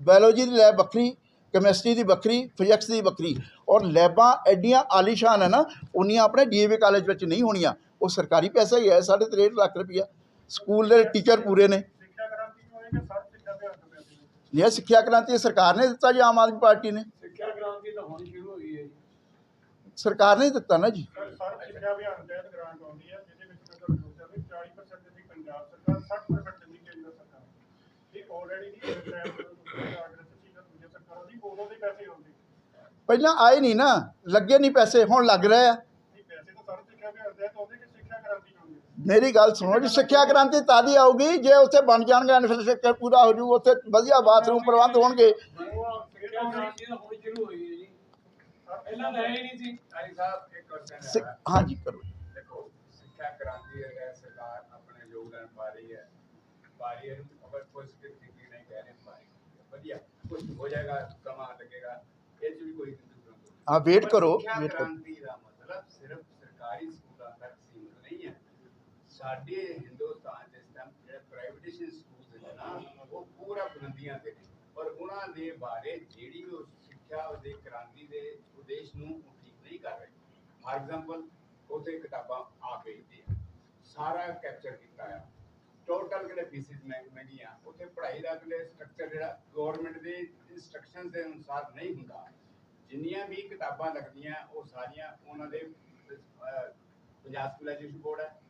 ਬਾਇਓਲੋਜੀ ਦੀ ਲੈਬ ਵੱਖਰੀ ਕੈਮਿਸਟਰੀ ਦੀ ਵੱਖਰੀ ਫਿਜ਼ਿਕਸ ਦੀ ਵੱਖਰੀ ਔਰ ਲੈਬਾਂ ਐਡੀਆਂ ਆਲੀਸ਼ਾਨ ਹੈ ਨਾ ਉਨੀਆਂ ਆਪਣੇ ਡੀਏਵੀ ਕਾਲਜ ਵਿੱਚ ਨਹੀਂ ਹੋਣੀਆਂ। ਉਹ ਸਰਕਾਰੀ ਪੈਸਾ ਹੀ ਹੈ ਸਾਢੇ 63 ਲੱਖ ਰੁਪਈਆ। ਸਕੂਲ ਦੇ ਟੀਚਰ ਪੂਰੇ ਨੇ। ਸਰ ਸਿੱਖਿਆ ਕ੍ਰਾਂਤੀ ਸਰਕਾਰ ਨੇ ਦਿੱਤਾ ਜੀ ਆਮ ਆਦਮੀ ਪਾਰਟੀ ਨੇ। ਸਿੱਖਿਆ ਕ੍ਰਾਂਤੀ ਤਾਂ ਹੁਣ ਸਰਕਾਰ ਨੇ ਦਿੱਤਾ ਨਾ ਜੀ। ਸਰ ਸਰ ਸਿੱਖਿਆ ਅਭਿਆਨ ਤਹਿਤ ਗ੍ਰਾਂਟ ਆਉਂਦੀ ਹੈ ਜਿਹਦੇ ਵਿੱਚ ਮੈਂ ਤੁਹਾਨੂੰ ਦੱਸਿਆ ਵੀ 40% ਦਿੰਦੀ ਪੰਜਾਬ ਸਰਕਾਰ 60% ਦਿੰਦੀ ਕੇਂਦਰ ਸਰਕਾਰ। ਇਹ ਆਲਰੇਡੀ ਦੀ ਟ੍ਰੈਪ ਕਾਂਗਰਸ ਸੀ ਜਾਂ ਦੂਜੇ ਸਰਕਾਰਾਂ ਦੀ ਉਦੋਂ ਦੇ ਪੈਸੇ ਆਉਂਦੇ। ਪਹਿਲਾਂ ਆਏ ਨਹੀਂ ਨਾ ਲੱਗੇ ਨਹੀਂ ਪੈਸੇ ਹੁਣ ਲੱਗ ਰਹੇ ਆ। ਮੇਰੀ ਗੱਲ ਸੁਣੋ ਜੀ ਸਿੱਖਿਆ ਕ੍ਰਾਂਤੀ ਤਾਂ ਹੀ ਆਊਗੀ ਜੇ ਉੱਥੇ ਬਣ ਜਾਣਗੇ ਇਨਫਰਾਸਟ੍ਰਕਚਰ ਪੂਰਾ ਹੋ ਜਾਊ ਉੱਥੇ ਵਧੀਆ ਬਾਥਰੂਮ ਪ੍ਰਬੰਧ ਹੋਣਗੇ। ਪਹਿਲਾਂ ਤਾਂ ਹੈ ਹੀ ਨਹੀਂ ਸੀ। ਅਲੀ ਸਾਹਿਬ ਇੱਕ ਕੁਐਸਚਨ ਹੈ। ਹਾਂਜੀ ਕਰੋ। ਦੇਖੋ ਸਿੱਖਿਆ ਕ੍ਰਾਂਤੀ ਹੈ ਸਰਕਾਰ ਆਪਣੇ ਯੋਗਦਾਨ ਪਾ ਰਹੀ ਹੈ। ਪਾ ਰਹੀ ਹੈ ਅਗਰ ਪੋਜ਼ਿਟਿਵ ਥਿੰਕਿੰਗ ਨਹੀਂ ਕਹਿ ਰਹੇ ਪਾ ਰਹੀ ਹੈ। ਵਧੀਆ ਕੁਝ ਹੋ ਜਾਏਗਾ ਸਮਾਂ ਲੱਗੇਗਾ ਇਹ ਚ ਵੀ ਕੋਈ ਦਿੱਕਤ ਨਹੀਂ ਹਾਂ ਵੇਟ ਕਰੋ ਵੇਟ ਕਰੋ। ਕ੍ਰਾਂਤੀ ਦਾ ਮਤਲਬ ਸਿਰਫ ਸਰਕਾਰੀ ਸਕੂਲਾਂ ਤੱਕ ਸੀਮਿਤ ਨਹੀਂ ਹੈ। ਸਾਡੇ ਹਿੰਦੁਸਤਾਨ ਦੇ ਸਟੈਮ ਜਿਹੜੇ ਪ੍ਰਾਈਵੇਟੇਸ਼ਨ ਸਕੂਲਸ ਨੇ ਨਾ ਉਹ ਪੂਰਾ ਬੁਲੰਦੀਆਂ ਤੇ ਨੇ। ਔਰ ਉਹਨਾਂ ਦੇ ਬਾਰੇ ਜਿਹੜੀ ਉਹ ਸਿੱਖਿਆ ਦੇ ਕ੍ਰਾਂਤੀ ਦੇ ਉਦੇਸ਼ ਨੂੰ ਠੀਕ ਨਹੀਂ ਕਰ ਰਹੇ। ਫਾਰ ਐਗਜ਼ਾਮਪਲ ਉੱਥੇ ਕਿਤਾਬਾਂ ਆ ਭੇਜਦੇ ਆ ਸਾਰਾ ਕੈਪਚਰ ਕੀਤਾ ਆ। ਟੋਟਲ ਕਿਹੜੇ ਪੀਸਿਸ ਮਹਿੰਗੀਆਂ ਉੱਥੇ ਪੜ੍ਹਾਈ ਦਾ ਕਿਹੜੇ ਸਟਰਕਚਰ ਜਿਹੜਾ ਗਵਰਨਮੈਂਟ ਦੇ ਇਨਸਟਰਕਸ਼ਨਸ ਦੇ ਅਨੁਸਾਰ ਨਹੀਂ ਹੁੰਦਾ। ਜਿੰਨੀਆਂ ਵੀ ਕਿਤਾਬਾਂ ਲੱਗਦੀਆਂ, ਉਹ ਸਾਰੀਆਂ ਉਹਨਾਂ ਦੇ ਪੰਜਾਬ ਸਕੂਲ ਬੋਰਡ ਹੈ,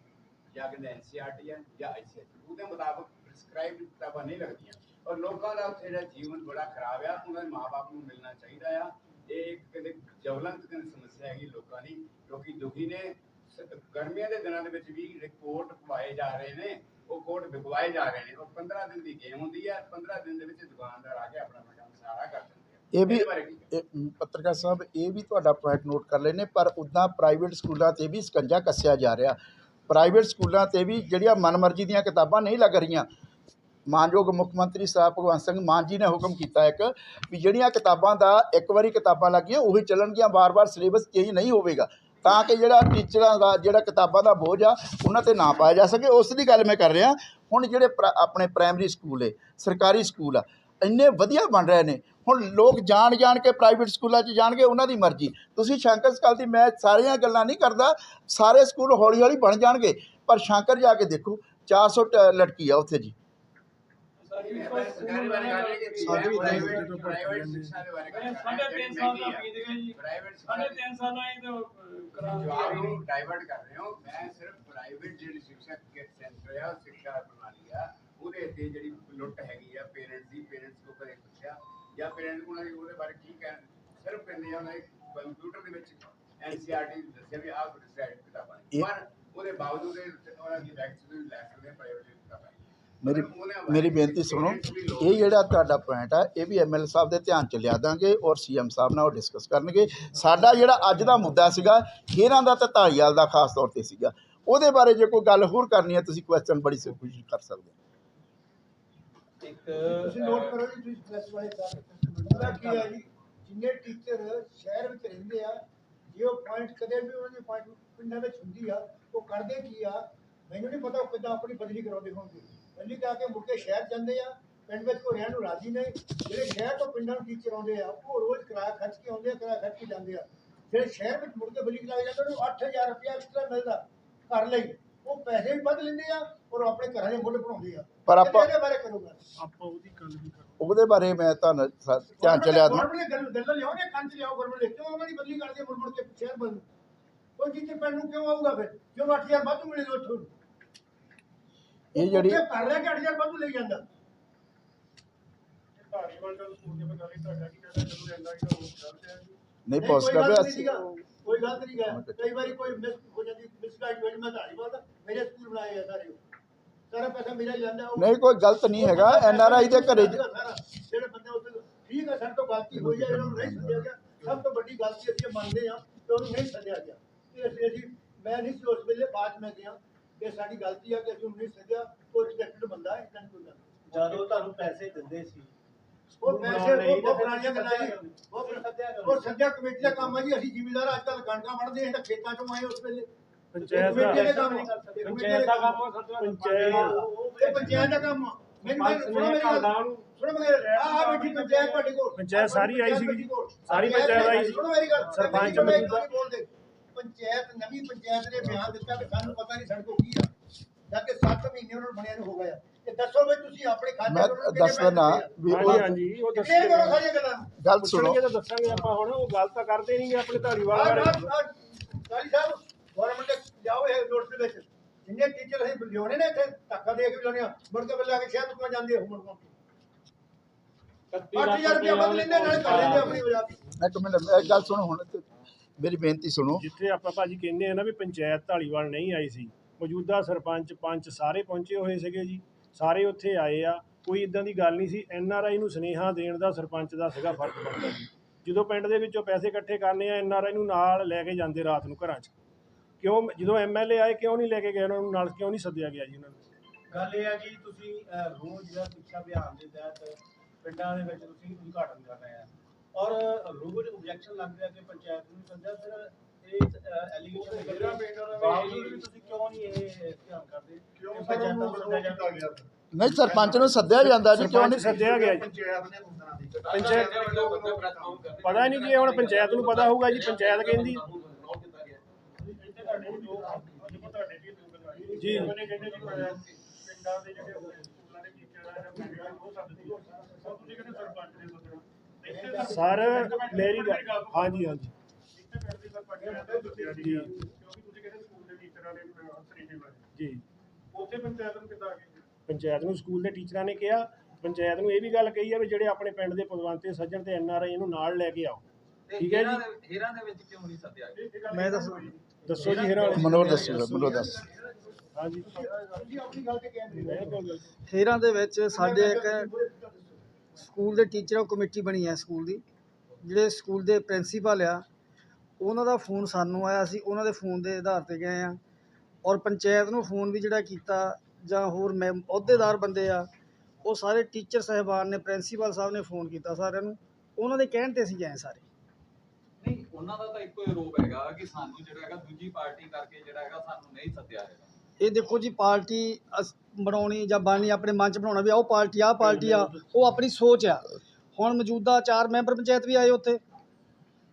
ਜਾਂ ਕਹਿੰਦੇ ਐਨਸੀਆਰਟੀ ਹੈ, ਜਾਂ ਆਈਸੀਐਸਈ ਉਹਦੇ ਮੁਤਾਬਕ ਪ੍ਰਸਕ੍ਰਾਈਬਡ ਕਿਤਾਬਾਂ ਨਹੀਂ ਲੱਗਦੀਆਂ। ਔਰ ਲੋਕਾਂ ਦਾ ਉੱਥੇ ਜਿਹੜਾ ਜੀਵਨ ਬੜਾ ਖਰਾਬ ਆ, ਉਹਨਾਂ ਦੇ ਮਾਪੇ ਨੂੰ ਮਿਲਣਾ ਚਾਹੀਦਾ ਆ। ਇਹ ਇੱਕ ਕਹਿੰਦੇ ਜਵਲੰਤ ਕਹਿੰਦੇ ਸਮੱਸਿਆ ਹੈਗੀ ਲੋਕਾਂ ਦੀ ਲੋਕੀ ਦੁਖੀ ਨੇ ਸ- ਗਰਮੀਆਂ ਦੇ ਦਿਨਾਂ ਦੇ ਵਿੱਚ ਵੀ ਕੋਟ ਪਵਾਏ ਜਾ ਰਹੇ ਨੇ ਉਹ ਕੋਟ ਵਿਕਵਾਏ ਜਾ ਰਹੇ ਨੇ ਔਰ 15 ਦਿਨ ਦੀ ਗੇਮ ਹੁੰਦੀ ਹੈ 15 ਦਿਨ ਦੇ ਵਿੱਚ ਦੁਕਾਨਦਾਰ ਆ ਕੇ ਆਪਣਾ ਆਪਣਾ ਕੰਮ ਸਾਰਾ ਕਰ ਦਿੰਦੇ ਆ ਇਹ ਵੀ ਇਹਦੇ ਬਾਰੇ ਕੀ ਕਹਿਣਾ? ਇਹ, ਮ, ਪੱਤਰਕਾਰ ਸਾਹਿਬ ਇਹ ਵੀ ਤੁਹਾਡਾ ਪੁਆਇੰਟ ਨੋਟ ਕਰ ਲੈਨੇ ਪਰ ਉਦਾਂ ਪ੍ਰਾਈਵੇਟ ਸਕੂਲਾਂ ਤੇ ਵੀ ਸਕੰਜਾ ਕੱਸਿਆ ਜਾ ਰਿਹਾ ਪ੍ਰਾਈਵੇਟ ਸਕੂਲਾਂ ਤੇ ਵੀ ਜਿਹੜੀਆਂ ਮਨਮਰਜ਼ੀ ਦੀਆਂ ਕਿਤਾਬਾਂ ਨਹੀਂ ਲੱਗ ਰਹੀਆਂ ਮਾਨਯੋਗ ਮੁੱਖ ਮੰਤਰੀ ਸਾਹਿਬ ਭਗਵੰਤ ਸਿੰਘ ਮਾਨ ਜੀ ਨੇ ਹੁਕਮ ਕੀਤਾ ਇੱਕ ਵੀ ਜਿਹੜੀਆਂ ਕਿਤਾਬਾਂ ਦਾ ਇੱਕ ਵਾਰੀ ਕਿਤਾਬਾਂ ਲੱਗੀਆਂ, ਉਹੀ ਚੱਲਣਗੀਆਂ, ਵਾਰ-ਵਾਰ ਸਿਲੇਬਸ ਚੇਂਜ ਨਹੀਂ ਹੋਵੇਗਾ। ਤਾਂ ਕਿ ਜਿਹੜਾ ਟੀਚਰਾਂ ਦਾ, ਜਿਹੜਾ ਕਿਤਾਬਾਂ ਦਾ ਬੋਝ ਆ, ਉਹਨਾਂ ਤੇ ਨਾ ਪਾਇਆ ਜਾ ਸਕੇ। ਉਸ ਦੀ ਗੱਲ ਮੈਂ ਕਰ ਰਿਹਾ, ਹੁਣ ਜਿਹੜੇ ਪ੍ਰਾ- ਆਪਣੇ ਪ੍ਰਾਇਮਰੀ ਸਕੂਲ ਏ, ਸਰਕਾਰੀ ਸਕੂਲ ਆ, ਇੰਨੇ ਵਧੀਆ ਬਣ ਰਹੇ ਨੇ। ਹੁਣ ਲੋਕ ਜਾਣ ਜਾਣ ਕੇ ਪ੍ਰਾਈਵੇਟ ਸਕੂਲਾਂ 'ਚ ਜਾਣਗੇ, ਉਹਨਾਂ ਦੀ ਮਰਜ਼ੀ। ਤੁਸੀਂ ਸ਼ੰਕਰ ਸਕਲ ਦੀ ਮੈਂ ਸਾਰੀਆਂ ਗੱਲਾਂ ਨਹੀਂ ਕਰਦਾ, ਸਾਰੇ ਸਕੂਲ ਹੌਲੀ ਹੌਲੀ ਬਣ ਜਾਣਗੇ। ਪਰ ਸ਼ੰਕਰ ਜਾ ਕੇ ਦੇਖੋ 400 ਟ- ਲੜਕੀ ਆ ਉੱਥੇ ਜੀ ਮੈਂ ਸਰਕਾਰੀ ਬਾਰੇ ਗੱਲ ਨਹੀਂ ਕੀਤੀ ਸਾਡੀ ਵੀ ਪ੍ਰਾਈਵੇਟ ਪ੍ਰਾਈਵੇਟ ਪ੍ਰਾਈਵੇਟ ਸਿੱਖਿਆ ਦੇ ਬਾਰੇ ਕਰ ਸਾਢੇ ਤਿੰਨ ਸਾਲ ਦਾ ਬੀਤ ਗਏ ਜੀ। ਪ੍ਰਾਈਵੇਟ ਸਾਢੇ ਤਿੰਨ ਸਾਲਾਂ ਹੀ ਤਾਂ ਜਵਾਬ ਨੂੰ ਡਾਈਵਰਟ ਕਰ ਰਹੇ ਹੋ ਮੈਂ ਸਿਰਫ ਪ੍ਰਾਈਵੇਟ ਜਿਹੜੀ ਸਿੱਖਿਆ ਕੇ ਸੈਂਟਰ ਆ ਸਿੱਖਿਆ ਪ੍ਰਣਾਲੀ ਆ ਉਹਦੇ ਤੇ ਜਿਹੜੀ ਲੁੱਟ ਹੈਗੀ ਆ ਪੇਰੈਂਟਸ ਦੀ ਪੇਰੈਂਟਸ ਕੋ ਕਦੇ ਪੁੱਛਿਆ? ਜਾਂ ਪੇਰੈਂਟਸ ਉਹਨਾਂ ਦੀ ਉਹਦੇ ਬਾਰੇ ਕੀ ਕਹਿਣ? ਸਿਰਫ ਕਹਿੰਦੇ ਆ ਉਹਨਾਂ ਦੇ ਕੰਪਿਊਟਰ ਦੇ ਵਿੱਚ ਐਨਸੀਆਰਟੀ ਦੱਸਿਆ ਵੀ ਆਹ ਡਿਸਾਈਡ ਕਿਤਾਬਾਂ। ਇਹ- ਪਰ ਉਹਦੇ ਬਾਵਜੂਦ ਇਹ ਉਹਨਾਂ ਦੀ ਬੈਕਸ ਵੀ ਲੈ ਸਕਦੇ ਪ੍ਰਾਈਵੇਟ ਕਿਤਾਬਾਂ ਮੇਰੀ ਮਤਲਬ ਉਹਦੇ ਬਾਰੇ ਮੇਰੀ ਬੇਨਤੀ ਸੁਣੋ parents ਵੀ ਲੋਕ- ਇਹ ਜਿਹੜਾ ਤੁਹਾਡਾ ਪੁਆਇੰਟ ਆ ਇਹ ਵੀ ਐਮਐਲ ਸਾਹਿਬ ਦੇ ਧਿਆਨ ਚ ਲਿਆ ਦਾਂਗੇ ਔਰ ਸੀਐਮ ਸਾਹਿਬ ਨਾਲ ਉਹ ਡਿਸਕਸ ਕਰਨਗੇ ਸਾਡਾ ਜਿਹੜਾ ਅੱਜ ਦਾ ਮੁੱਦਾ ਸੀਗਾ ਖੇਰਾਂ ਦਾ ਤੇ ਢਾਲੀਵਾਲ ਦਾ ਖਾਸ ਤੌਰ ਤੇ ਸੀਗਾ ਉਹਦੇ ਬਾਰੇ ਜੇ ਕੋਈ ਗੱਲ ਹੋਰ ਕਰਨੀ ਹੈ ਤੁਸੀਂ ਕੁਐਸਚਨ ਬੜੀ ਸੌਖੀ ਕਰ ਸਕਦੇ ਹੋ ਇੱਕ ਤੁਸੀਂ ਨੋਟ ਕਰੋ ਜੀ ਤੁਸੀਂ ਪਲੱਸ ਵਾਲੇ ਸਾਹਿਬ ਉਹਦਾ ਕੀ ਹੈ ਜੀ ਜਿੰਨੇ ਟੀਚਰ ਸ਼ਹਿਰ ਵਿੱਚ ਰਹਿੰਦੇ ਆ ਜੇ ਉਹ ਪੁਆਇੰਟ ਕਦੇ ਵੀ ਉਹਨਾਂ ਦੀ ਪੁਆਇੰਟ ਪਿੰਡਾਂ ਵਿੱਚ ਹੁੰਦੀ ਆ ਉਹ ਕਰਦੇ ਕੀ ਆ ਮੈਨੂੰ ਨਹੀਂ ਪਤਾ ਉਹ ਕਿੱਦਾਂ ਆਪਣੀ ਬਦਲੀ ਕਰਾਉਂਦੇ ਹੋਣਗੇ। ਬਦਲੀ ਕਰਾ ਕੇ ਮੁੜ ਕੇ ਸ਼ਹਿਰ ਜਾਂਦੇ ਆ ਪਿੰਡ ਵਿੱਚ ਕੋਈ ਰਹਿਣ ਨੂੰ ਰਾਜੀ ਨਹੀਂ। ਜਿਹੜੇ ਸ਼ਹਿਰ ਤੋਂ ਪਿੰਡਾਂ ਨੂੰ ਟੀਚਰ ਆਉਂਦੇ ਆ ਉਹ ਰੋਜ਼ ਕਿਰਾਇਆ ਖਰਚ ਕੇ ਆਉਂਦੇ ਆ ਕਿਰਾਇਆ ਖਰਚ ਕੇ ਜਾਂਦੇ ਆ। ਜਿਹੜੇ ਸ਼ਹਿਰ ਵਿੱਚ ਮੁੜ ਕੇ ਬਦਲੀ ਕਰਾ ਕੇ ਜਾਂਦੇ ਉਹਨੂੰ 8000 ਰੁਪਇਆ ਐਕਸਟਰਾ ਮਿਲਦਾ ਘਰ ਲਈ। ਉਹ ਪੈਸੇ ਵੀ ਵੱਧ ਲੈਂਦੇ ਆ ਔਰ ਆਪਣੇ ਘਰਾਂ ਦੇ ਮੁੱਢ ਬਣਾਉਂਦੇ ਆ। ਪਰ ਆਪਾਂ- ਇਹਦੇ ਬਾਰੇ ਕਰੂਗਾ। ਆਪਾਂ ਉਹਦੀ ਗੱਲ ਵੀ ਕਰੋ ਉਹਦੇ ਬਾਰੇ ਮੈਂ ਤੁਹਾਨੂੰ ਧਿਆਨ ਚ ਲਿਆ ਗਵਰਨਮੈਂਟ ਗੱਲ ਗੱਲ ਲਿਆਓਗੇ ਕੰਨ ਚ ਲਿਆਓ ਗਵਰਨਮੈਂਟ ਕਿਉਂ ਉਹਨਾਂ ਦੀ ਬਦਲੀ ਕਰਦੇ ਮੁੜ ਮੁੜ ਕੇ ਸ਼ਹਿਰ ਬਦਲ ਕੋਈ ਟੀਚਰ ਪਿੰਡ ਨੂੰ ਕਿਉਂ ਆਊਗਾ ਫਿਰ? ਕਿਉਂ 8000 ਵਾਧੂ ਮਿਲੇਗਾ ਉੱਥੋਂ। ਇਹ ਜਿਹੜੀ ਉੱਥੇ ਕਰ ਲੈ ਕੇ 8000 ਵਾਧੂ ਲਈ ਜਾਂਦਾ ਧਾਰੀਵਾਲ ਦਾ ਸਕੂਲ ਦੇ ਬਗਾਲੀ ਤੁਹਾਡਾ ਕੀ ਕਹਿੰਦਾ ਜਦੋਂ ਰਹਿੰਦਾ ਕਿ ਉਹ ਚੱਲਦੇ ਆ ਜੀ ਨਹੀਂ ਨਹੀਂ, ਕੋਈ ਪੋਸੀਬਲ ਗੱਲ ਹੈ ਨਹੀਂ ਸੀਗਾ। ਕੋਈ ਗਲਤ ਨਹੀਂ ਗਿਆ ਕਈ ਵਾਰੀ ਕੋਈ ਮਿਸ ਹੋ ਜਾਂਦੀ ਮਿਸਗਾਈਡ ਹੋਈ ਮੈਂ ਧਾਰੀ ਬਾਤ ਮੇਰੇ ਸਕੂਲ ਬਣਾਏ ਆ ਸਾਰੇ ਸਾਰਾ ਪੈਸਾ ਮੇਰਾ ਹੀ ਜਾਂਦਾ ਉਹ ਨਹੀਂ ਕੋਈ ਗਲਤ ਨਹੀਂ ਹੈਗਾ। ਐਨ ਆਰ ਆਈ ਦੇ ਘਰੇ ਜ- ਸਾਰਾ। ਜਿਹੜੇ ਬੰਦੇ ਉੱਥੇ ਠੀਕ ਹੈ ਸਾਡੇ ਤੋਂ ਗਲਤੀ ਹੋਈ ਹੈ ਇਹਨਾਂ ਨੂੰ ਨਹੀਂ ਸੱਦਿਆ ਗਿਆ। ਸਭ ਤੋਂ ਵੱਡੀ ਗਲਤੀ ਅਸੀਂ ਇਹ ਮੰਨਦੇ ਹਾਂ ਕਿ ਉਹਨੂੰ ਨਹੀਂ ਸੱਦਿਆ ਗਿਆ। ਤੇ ਅਸੀਂ ਅਸੀਂ ਮੈਂ ਨਹੀਂ ਸੀ ਉਸ ਵੇਲੇ ਬਾਅਦ 'ਚ ਮੈਂ ਗਿਆ। ਕਿ ਸਾਡੀ ਗਲਤੀ ਆ ਕਿ ਅਸੀਂ ਉਹਨੂੰ ਨਹੀਂ ਸੱਦਿਆ ਉਹ ਰਿਸਪੈਕਟਡ ਬੰਦਾ ਹੈ ਇਦਾਂ ਕੋਈ ਗੱਲ। ਨਹੀਂ। ਜਦੋਂ ਤੁਹਾਨੂੰ ਪੈਸੇ ਦਿੰਦੇ ਸੀ ਉਹ ਪੈਸੇ ਉਹ ਬਹੁਤ ਪੁਰਾਣੀਆਂ ਗੱਲਾਂ ਜੀ। ਉਹ ਫਿਰ ਉਹ ਸੱਦਿਆ ਕਮੇਟੀ ਦਾ ਕੰਮ ਹੈ ਜੀ ਅਸੀਂ ਜ਼ਿਮੀਦਾਰ ਅੱਜ ਕੱਲ੍ਹ ਕਣਕਾਂ ਵੜਦੇ ਹਾਂ ਤਾਂ ਖੇਤਾਂ 'ਚੋਂ ਆਏ ਉਸ ਵੇਲੇ। ਪੰਚਾਇਤ ਦੇ ਕੰਮ ਪੰਚਾਇਤ ਦਾ ਕੰਮ ਆ। ਸੱਦਣਾ ਪੰਚਾਇਤ ਇਹ ਪੰਚਾਇਤ ਦਾ ਕੰਮ ਆ। ਮੈਨੂੰ ਸੁਣੋ ਮੇਰੀ ਗੱਲ। ਸੁਣੋ ਮੇਰੀ ਆ ਆ ਬੈਠੀ ਪੰਚਾਇਤ ਤੁਹਾਡੇ ਕੋਲ। ਪੰਚਾਇਤ ਸਾਰੀ ਆਈ ਸੀਗੀ ਜੀ। ਸਾਰੀ ਪੰਚਾਇਤ ਆਈ ਸੀ। ਸੁਣੋ ਮੇਰੀ ਗੱਲ। ਸਰਪੰਚ ਬੋਲਦੇ। ਪੰਚਾਇਤ ਨਵੀਂ ਪੰਚਾਇਤ ਨੇ ਬਿਆਨ ਦਿੱਤਾ ਕਿ ਸਾਨੂੰ ਪਤਾ ਨਹੀਂ ਸਾਡੇ ਕੋਲ ਕੀ ਆ। ਜਾ ਕੇ 7 ਮਹੀਨੇ ਉਹਨਾਂ ਨੂੰ ਬਣਿਆ ਨੂੰ ਹੋ ਗਿਆ। ਇਹ ਦੱਸੋ ਵੀ ਤੁਸੀਂ ਆਪਣੇ ਖਾਤੇ ਮੈਂ ਤੋਂ ਦੱਸ ਦਿੰਦਾ ਵੀ ਹਾਂਜੀ ਉਹ ਹਾਂਜੀ ਉਹ? ਇਹ ਕਰੋ ਦੱਸਣਗੇ ਸਾਰੀਆਂ ਗੱਲਾਂ ਗੱਲ ਸੁਣੋ। ਪੁੱਛਣਗੇ ਤਾਂ ਦੱਸਾਂਗੇ ਆਪਾਂ ਹੁਣ ਉਹ ਗੱਲ ਤਾਂ ਕਰਦੇ ਨਹੀਂਗੇ ਆਪਣੇ ਢਾਲੀਵਾਲ ਬਾਰੇ। ਗਾਲੀ ਸਾਹਿਬ ਗਵਰਨਮੈਂਟ ਦੇ ਜਾਓ ਇਹ ਨੋਟਿਸ ਦੇ ਵਿੱਚ। ਜਿੰਨੇ ਟੀਚਰ ਅਸੀਂ ਲਿਆਉਣੇ ਨੇ ਇੱਥੇ ਧੱਕਾ ਦੇ ਕੇ ਲਿਆਉਣੇ ਆ। ਮੁੜ ਕੇ ਬੱਲੇ ਆ ਕੇ ਸ਼ਹਿਰ ਤੋਂ ਜਾਂਦੇ ਹੋ ਮੁੜ ਕੇ 8000 ਰੁਪਏ ਬਦਲ ਲੈਂਦੇ ਨਾਲ ਕਰ ਲੈਂਦੇ ਆਪਣੀ ਵਜ੍ਹਾ ਤੇ ਇੱਕ ਮਿੰਟ ਇੱਕ ਗੱਲ ਸੁਣੋ ਹੁਣ। ਤੇ ਮੇਰੀ ਬੇਨਤੀ ਸੁਣੋ। ਜਿੱਥੇ ਆਪਾਂ ਭਾਜੀ ਕਹਿੰਦੇ ਆ ਨਾ ਵੀ ਪੰਚਾਇਤ ਢਾਲੀਵਾਲ ਨਹੀਂ ਆਈ ਸੀ ਮੌਜੂਦਾ ਸਰਪੰਚ ਪੰਚ ਸਾਰੇ ਪਹੁੰਚੇ ਹੋਏ ਸੀਗੇ ਜੀ ਸਾਰੇ ਉੱਥੇ ਆਏ ਆ ਕੋਈ ਇਦਾਂ ਦੀ ਗੱਲ ਨਹੀਂ ਸੀ ਐਨ ਆਰ ਆਈ ਨੂੰ ਸੁਨੇਹਾ ਦੇਣ ਦਾ ਸਰਪੰਚ ਦਾ ਸੀਗਾ ਫ਼ਰਕ ਬਣਦਾ ਜੀ। ਜਦੋਂ ਪਿੰਡ ਦੇ ਵਿੱਚੋਂ ਪੈਸੇ ਇਕੱਠੇ ਕਰਨੇ ਆ ਐਨ ਆਰ ਆਈ ਨੂੰ ਨਾਲ ਲੈ ਕੇ ਜਾਂਦੇ ਰਾਤ ਨੂੰ ਘਰਾਂ 'ਚ। ਕਿਉਂ ਜਦੋਂ ਐਮ ਐਲ ਏ ਆਏ ਕਿਉਂ ਨਹੀਂ ਲੈ ਕੇ ਗਏ ਉਹਨਾਂ ਨੂੰ ਨਾਲ ਕਿਉਂ ਨਹੀਂ ਸੱਦਿਆ ਗਿਆ ਜੀ ਉਹਨਾਂ ਨੂੰ? ਗੱਲ ਇਹ ਹੈ ਜੀ ਤੁਸੀਂ ਅਹ, ਰੋਜ਼ ਜਿਹੜਾ ਸਿੱਖਿਆ ਅਭਿਆਨ ਦੇ ਤਹਿਤ ਪਿੰਡਾਂ ਦੇ ਵਿੱਚ ਤੁਸੀਂ ਉਦਘਾਟਨ ਕਰ ਰਹੇ ਆ। ਔਰ ਰੋਜ਼ ਆਬਜੈਕਸ਼ਨ ਲੱਗ ਰਿਹਾ ਕਿ ਪੰਚਾਇਤ ਨੂੰ ਸੱਦਿਆ ਫਿਰ ਇਹ ਐਲੀਗੇਸ਼ਨ ਉਹਨਾਂ ਨੇ ਬਾਵਜੂਦ ਵੀ ਤੁਸੀਂ ਕਿਉਂ ਨਹੀਂ ਇਹ ਧਿਆਨ ਕਰਦੇ? ਕਿਉਂ? ਕਿ ਪੰਚਾਇਤਾਂ ਨੂੰ ਕੀਤਾ ਜਾਂਦਾ ਗਿਆ। ਨਹੀਂ ਸਰਪੰਚ ਨੂੰ ਸੱਦਿਆ ਜਾਂਦਾ ਜੀ ਕਿਉਂ ਨਹੀਂ ਸੱਦਿਆ ਗਿਆ ਜੀ। ਪੰਚਾਇਤ ਨੇ ਹੁੰਦਣਾ ਦੀ ਪੰਚਾਇਤ ਪਤਾ ਨਹੀਂ ਜੀ ਹੁਣ ਪੰਚਾਇਤ ਨੂੰ ਪਤਾ ਹੋਊਗਾ ਜੀ ਪੰਚਾਇਤ ਕਹਿੰਦੀ। ਇੱਥੇ ਤੁਹਾਡੇ ਵੀ ਦੋ ਅੱਜ ਮੈਂ ਤੁਹਾਡੇ ਵੀ ਦੋ ਗੱਲਾਂ ਜੀ ਪਿੰਡਾਂ ਦੇ ਜਿਹੜੇ ਸਕੂਲਾਂ ਦੇ ਟੀਚਰ ਆ ਜਾਂ ਉਹ ਸੱਦਦੇ ਸਭ ਤੁਸੀਂ ਕਹਿੰਦੇ ਸਰਪੰਚ ਤਾਂ- ਸਰ ਮੇਰੀ ਗੱਲ ਹਾਂਜੀ ਹਾਂਜੀ। ਜੀ। ਕਿਉਂਕਿ ਤੁਸੀਂ ਕਹਿੰਦੇ ਸਕੂਲ ਦੇ ਟੀਚਰਾਂ ਨੇ ਤਰੀਕੇ ਬਾਰੇ ਜੀ। ਉੱਥੇ ਪੰਚਾਇਤ ਨੂੰ ਸਕੂਲ ਦੇ ਟੀਚਰਾਂ ਨੇ ਕਿਹਾ। ਪੰਚਾਇਤ ਨੂੰ ਇਹ ਵੀ ਗੱਲ ਕਹੀ ਆ ਵੀ ਜਿਹੜੇ ਆਪਣੇ ਪਿੰਡ ਦੇ ਪਦਵੰਤੇ ਸੱਜਣ ਤੇ ਐਨ ਆਰ ਆਈ ਇਹਨੂੰ ਨਾਲ ਲੈ ਕੇ ਆਓ। ਠੀਕ ਹੈ ਜੀ। ਹੀਰਾਂ ਦੇ ਵਿੱਚ ਕਿਉਂ ਨਹੀਂ ਸੱਦਿਆ? ਗਿਆ? ਮੈਂ ਦੱਸ-। ਦੱਸੋ ਜੀ ਹੀਰਾ ਮਨੋਹਰ ਦੱਸੋ ਮਨੋਹਰ ਦੱਸ। ਹਾਂਜੀ। ਹੋ ਹੇਰਾਂ ਦੇ ਵਿੱਚ ਸਾਡੇ ਇੱਕ ਸਕੂਲ ਦੇ ਟੀਚਰਾਂ ਕਮੇਟੀ ਬਣੀ ਹੈ ਸਕੂਲ ਦੀ। ਜਿਹੜੇ ਸਕੂਲ ਦੇ ਪ੍ਰਿੰਸੀਪਲ ਆ, ਉਹਨਾਂ ਦਾ ਫੋਨ ਸਾਨੂੰ ਆਇਆ ਸੀ, ਉਹਨਾਂ ਦੇ ਫੋਨ ਦੇ ਆਧਾਰ ਤੇ ਗਏ ਆ। ਔਰ ਪੰਚਾਇਤ ਨੂੰ ਫੋਨ ਵੀ ਜਿਹੜਾ ਕੀਤਾ, ਜਾਂ ਹੋਰ ਮੈਂ, ਅਹੁਦੇਦਾਰ ਬੰਦੇ ਆ, ਉਹ ਸਾਰੇ ਟੀਚਰ ਸਹਿਬਾਨ ਨੇ, ਪ੍ਰਿੰਸੀਪਲ ਸਾਹਿਬ ਨੇ ਫੋਨ ਕੀਤਾ ਸਾਰਿਆਂ ਨੂੰ। ਉਹਨਾਂ ਦੇ ਕਹਿਣ ਤੇ ਅਸੀਂ ਗਏ ਸਾਰੇ। ਨਹੀਂ, ਉਹਨਾਂ ਦਾ ਤਾਂ ਇੱਕੋ ਹੀ ਰੋਪ ਹੈਗਾ ਕਿ ਸਾਨੂੰ ਜਿਹੜਾ ਹੈਗਾ ਦੂਜੀ ਪਾਰਟੀ ਕਰਕੇ ਜਿਹੜਾ ਹੈਗਾ ਸਾਨੂੰ ਨਹੀਂ ਸੱਦਿਆ ਹੈਗਾ। ਇਹ ਦੇਖੋ ਜੀ ਪਾਰਟੀ ਅਸ- ਬਣਾਉਣੀ ਜਾਂ ਬਣਨੀ ਆਪਣੇ ਮਨ ਚ ਬਣਾਉਣਾ ਵੀ ਆਹ ਪਾਰਟੀ ਆਹ ਪਾਰਟੀ ਆ ਉਹ ਆਪਣੀ ਸੋਚ ਆ। ਹੁਣ ਮੌਜੂਦਾ ਚਾਰ ਮੈਂਬਰ ਪੰਚਾਇਤ ਵੀ ਆਏ ਉੱਥੇ।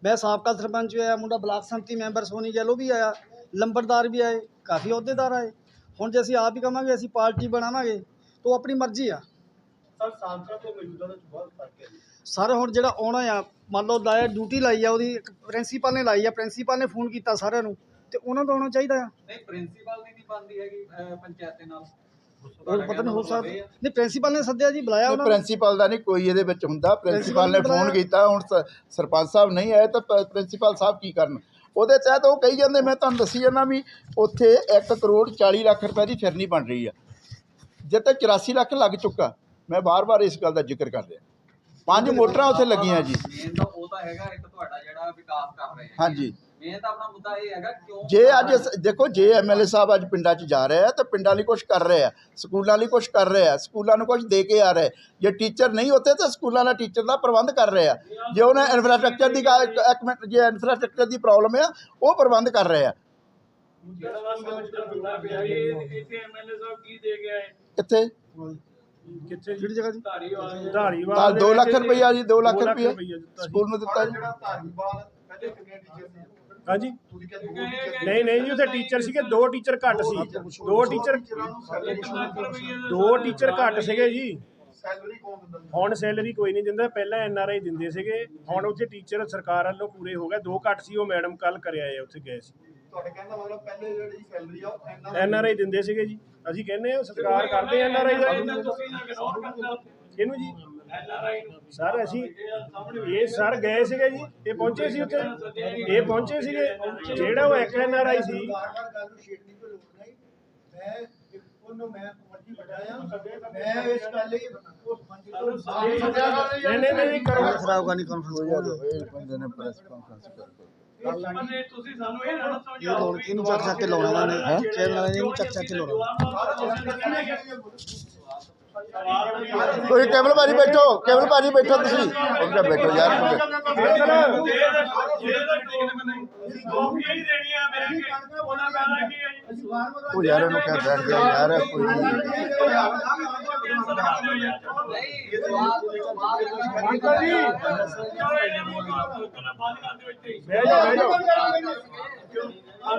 ਮੈਂ ਸਾਬਕਾ ਸਰਪੰਚ ਵੀ ਆਇਆ ਮੁੰਡਾ ਬਲਾਕ ਸੰਮਤੀ ਮੈਂਬਰ ਸੋਨੀ ਗੈਲੋ ਵੀ ਆਇਆ ਲੰਬੜਦਾਰ ਵੀ ਆਏ ਕਾਫੀ ਅਹੁਦੇਦਾਰ ਆਏ। ਹੁਣ ਜੇ ਅਸੀਂ ਆਪ ਹੀ ਕਵਾਂਗੇ ਅਸੀਂ ਪਾਰਟੀ ਬਣਾਵਾਂਗੇ ਤਾਂ ਉਹ ਆਪਣੀ ਮਰਜ਼ੀ ਆ। ਸਰ ਸਾਬਕਾ ਤੇ ਮੌਜੂਦਾ ਵਿੱਚ ਬਹੁਤ ਫ਼ਰਕ ਹੈ। ਜੀ ਸਰ ਹੁਣ ਜਿਹੜਾ ਆਉਣਾ ਆ ਮੰਨ ਲਓ ਲਾਇਆ ਡਿਊਟੀ ਲਾਈ ਆ ਉਹਦੀ ਪ੍ਰਿੰਸੀਪਲ ਨੇ ਲਾਈ ਆ ਪ੍ਰਿੰਸੀਪਲ ਨੇ ਫੋਨ ਕੀਤਾ ਸਾਰਿਆਂ ਨੂੰ ਤੇ ਉਹਨਾਂ ਦਾ ਆਉਣਾ ਚਾਹੀਦਾ ਆ। ਨਹੀਂ ਪ੍ਰਿੰਸੀਪਲ ਨਹੀਂ ਬਣਦੀ ਹੈਗੀ ਪੰਚਾਇਤ ਦੇ ਨਾਲ। ਉਹ ਪਤਾ ਨਹੀਂ ਹੋ ਸਕਦਾ। ਨਹੀਂ ਪ੍ਰਿੰਸੀਪਲ ਨੇ ਸੱਦਿਆ ਜੀ ਬੁਲਾਇਆ ਉਹਨਾਂ ਨੂੰ। ਪ੍ਰਿੰਸੀਪਲ ਦਾ ਨਹੀਂ ਕੋਈ ਇਹਦੇ ਵਿੱਚ ਹੁੰਦਾ। ਪ੍ਰਿੰਸੀਪਲ ਨੇ ਪ੍ਰਿੰਸੀਪਲ ਫੋਨ ਕੀਤਾ ਹੁਣ ਸ- ਸਰਪੰਚ ਸਾਹਿਬ ਨਹੀਂ ਆਏ ਤਾਂ ਪ- ਪ੍ਰਿੰਸੀਪਲ ਸਾਹਿਬ ਕੀ ਕਰਨ? ਉਹਦੇ ਤਹਿਤ ਉਹ ਕਹੀ ਜਾਂਦੇ ਮੈਂ ਤੁਹਾਨੂੰ ਦੱਸੀ ਜਾਂਦਾ ਵੀ ਉੱਥੇ 1 ਕਰੋੜ 40 ਲੱਖ ਰੁਪਏ ਦੀ ਫਿਰਨੀ ਬਣ ਰਹੀ ਆ। ਜਿੱਤੇ 84 ਲੱਖ ਲੱਗ ਚੁੱਕਾ ਮੈਂ ਬਾਰ-ਬਾਰ ਇਸ ਗੱਲ ਦਾ ਜ਼ਿਕਰ ਕਰ ਰਿਹਾ ਪੰਜ ਮੋਟਰਾਂ ਉੱਥੇ ਲੱਗੀਆਂ ਜੀ। ਮੇਨ ਤਾਂ ਉਹ ਤਾਂ ਹੈਗਾ ਇੱਕ ਤੁਹਾਡਾ ਜਿਹੜਾ ਵਿਕਾਸ ਕਰ ਰਹੇ ਹੈ ਹਾਂਜੀ। ਮੇਨ ਤਾਂ ਆਪਣਾ ਮੁੱਦਾ ਇਹ ਹੈਗਾ ਕਿਉਂ ਜੇ ਅੱਜ ਇਸ- ਦੇਖੋ ਜੇ ਐਮਐਲਏ ਸਾਹਿਬ ਅੱਜ ਪਿੰਡਾਂ 'ਚ ਜਾ ਰਹੇ ਆ ਤਾਂ ਪਿੰਡਾਂ ਲਈ ਕੁਝ ਕਰ ਰਹੇ ਆ ਸਕੂਲਾਂ ਲਈ ਕੁਝ ਕਰ ਰਹੇ ਆ ਸਕੂਲਾਂ ਨੂੰ ਕੁਝ ਦੇ ਕੇ ਆ ਰਹੇ ਜੇ ਟੀਚਰ ਨਹੀਂ ਉੱਥੇ ਤਾਂ ਸਕੂਲਾਂ ਦਾ ਟੀਚਰ ਦਾ ਪ੍ਰਬੰਧ ਕਰ ਰਹੇ ਆ। ਜੇ ਉਹਨਾਂ ਇਨਫਰਾਸਟ੍ਰਕਚਰ ਦੀ ਗੱਲ- ਇੱਕ ਮਿੰਟ ਜੇ ਇਨਫਰਾਸਟ੍ਰਕਚਰ ਦੀ ਪ੍ਰੋਬਲਮ ਆ ਉਹ ਪ੍ਰਬੰਧ ਕਰ ਰਹੇ ਆ। ਜਿਹੜਾ ਬੰਦਾ ਪਿਆ ਇੱਥੇ ਐਮਐਲਏ ਸਾਹਿਬ ਕੀ ਦੇ ਕੇ ਆਏ ਕਿੱਥੇ? ਕਿੱਥੇ ਜੀ? ਜਿਹੜੀ ਜਗ੍ਹਾ ਜੀ? ਧਾਰੀਵਾਲ। ਧਾਰੀਵਾਲ। ਤਾਂ ਦੇ 2 ਲੱਖ ਵਿੱਚ ਰੁਪਈਆ ਜੀ 2 ਲੱਖ ਦੋ ਰੁਪਈਆ। ਦਿੱਤਾ ਸੀ। ਸਕੂਲ ਨੂੰ ਦਿੱਤਾ ਜੀ। ਜਿਹੜਾ ਧਾਰੀਵਾਲ ਪਹਿਲੇ ਕਿੰਨੇ ਟੀਚਰ ਸੀ? ਹਾਂਜੀ। ਤੁਸੀਂ ਦੋ ਨਹੀਂ ਨਹੀਂ ਜੀ ਉੱਥੇ ਟੀਚਰ ਸੀਗੇ ਦੋ ਟੀਚਰ ਘੱਟ ਸੀ। ਦੋ ਟੀਚਰ ਦੋ ਟੀਚਰ ਘੱਟ ਸੀਗੇ ਜੀ। ਸੈਲਰੀ ਕੌਣ ਦਿੰਦਾ ਸੀ? ਹੁਣ ਸੈਲਰੀ ਕੋਈ ਨਹੀਂ ਦਿੰਦਾ ਪਹਿਲਾਂ ਐਨ ਆਰ ਆਈ ਦਿੰਦੇ ਸੀਗੇ। ਹੁਣ ਉੱਥੇ ਟੀਚਰ ਸਰਕਾਰ ਵੱਲੋਂ ਪੂਰੇ ਹੋ ਗਏ। ਦੋ ਘੱਟ ਸੀ ਉਹ ਮੈਡਮ ਕੱਲ ਕਰਿਆ ਆਏ ਉੱਥੇ ਗਏ ਸੀ। ਤੁਹਾਡੇ ਕਹਿੰਦਾ ਮਤਲਬ ਪਹਿਲੇ ਜਿਹੜੀ ਸੈਲਰੀ ਆ ਉਹ ਐਨ ਆਰ ਆਈ ਦਿੰਦੇ ਸੀਗੇ ਜੀ। ਅਸੀਂ ਕਹਿੰਦੇ ਆ ਸਤਿਕਾਰ ਕਰਦੇ ਐਨ ਆਰ ਆਈ ਦਾ। ਇਹਨੂੰ ਜੀ? ਸਰ ਅਸੀਂ ਇਹ ਸਰ ਗਏ ਸੀਗੇ ਜੀ ਇਹ ਪਹੁੰਚੇ ਸੀ ਉੱਥੇ ਇਹ ਪਹੁੰਚੇ ਸੀਗੇ ਜਿਹੜਾ ਉਹ ਇੱਕ ਐਨ ਆਰ ਆਈ ਸੀ ਵਾਰ-ਵਾਰ ਗੱਲ ਨੂੰ ਛੇੜਨ ਦੀ ਕੋਈ ਲੋੜ ਨਹੀਂ ਮੈਂ ਇੱਕ ਉਹਨੂੰ ਮੈਂ ਕਮੇਟੀ ਬਟਾਇਆ ਮੈਂ ਇਸ ਗੱਲ ਲਈ ਉਸ ਮੰਡੀ ਤੋਂ ਨਹੀਂ ਨਹੀਂ ਨਹੀਂ ਕਰੋ ਖਰਾਬ ਕਰਨੀ ਕਾਨਫਰੰਸ ਇਹ ਬੰਦੇ ਨੇ ਪ੍ਰੈਸ ਕਾਨਫਰੰਸ ਕਰ ਤੁਸੀਂ ਸਾਨੂੰ ਇਹ ਨਾ ਦੱਸੋ ਇਹ ਲੋਨ ਇਹਨੂੰ ਚੱਕ ਚੱਕ ਕੇ ਲਾਉਣਾ ਇਹਨਾਂ ਨੇ ਚੈਨਲ ਵਾਲੇ ਨੇ ਇਹਨੂੰ ਚੱਕ ਚੱਕ ਕੇ ਲਾਉਣਾ ਤੁਸੀਂ ਕੇਵਲ ਭਾਜੀ ਬੈਠੋ ਕੇਵਲ ਭਾਜੀ ਬੈਠੋ ਤੁਸੀਂ। ਉੱਧਰ ਬੈਠੋ ਯਾਰ ਉਹ ਯਾਰ ਇਹਨੂੰ ਕਹਿ ਬੈਠ ਜਾ ਯਾਰ, ਕੋਈ ਅੰਕਲ ਜੀ। ਬਹਿ ਜਾਓ ਬਹਿ ਜਾਓ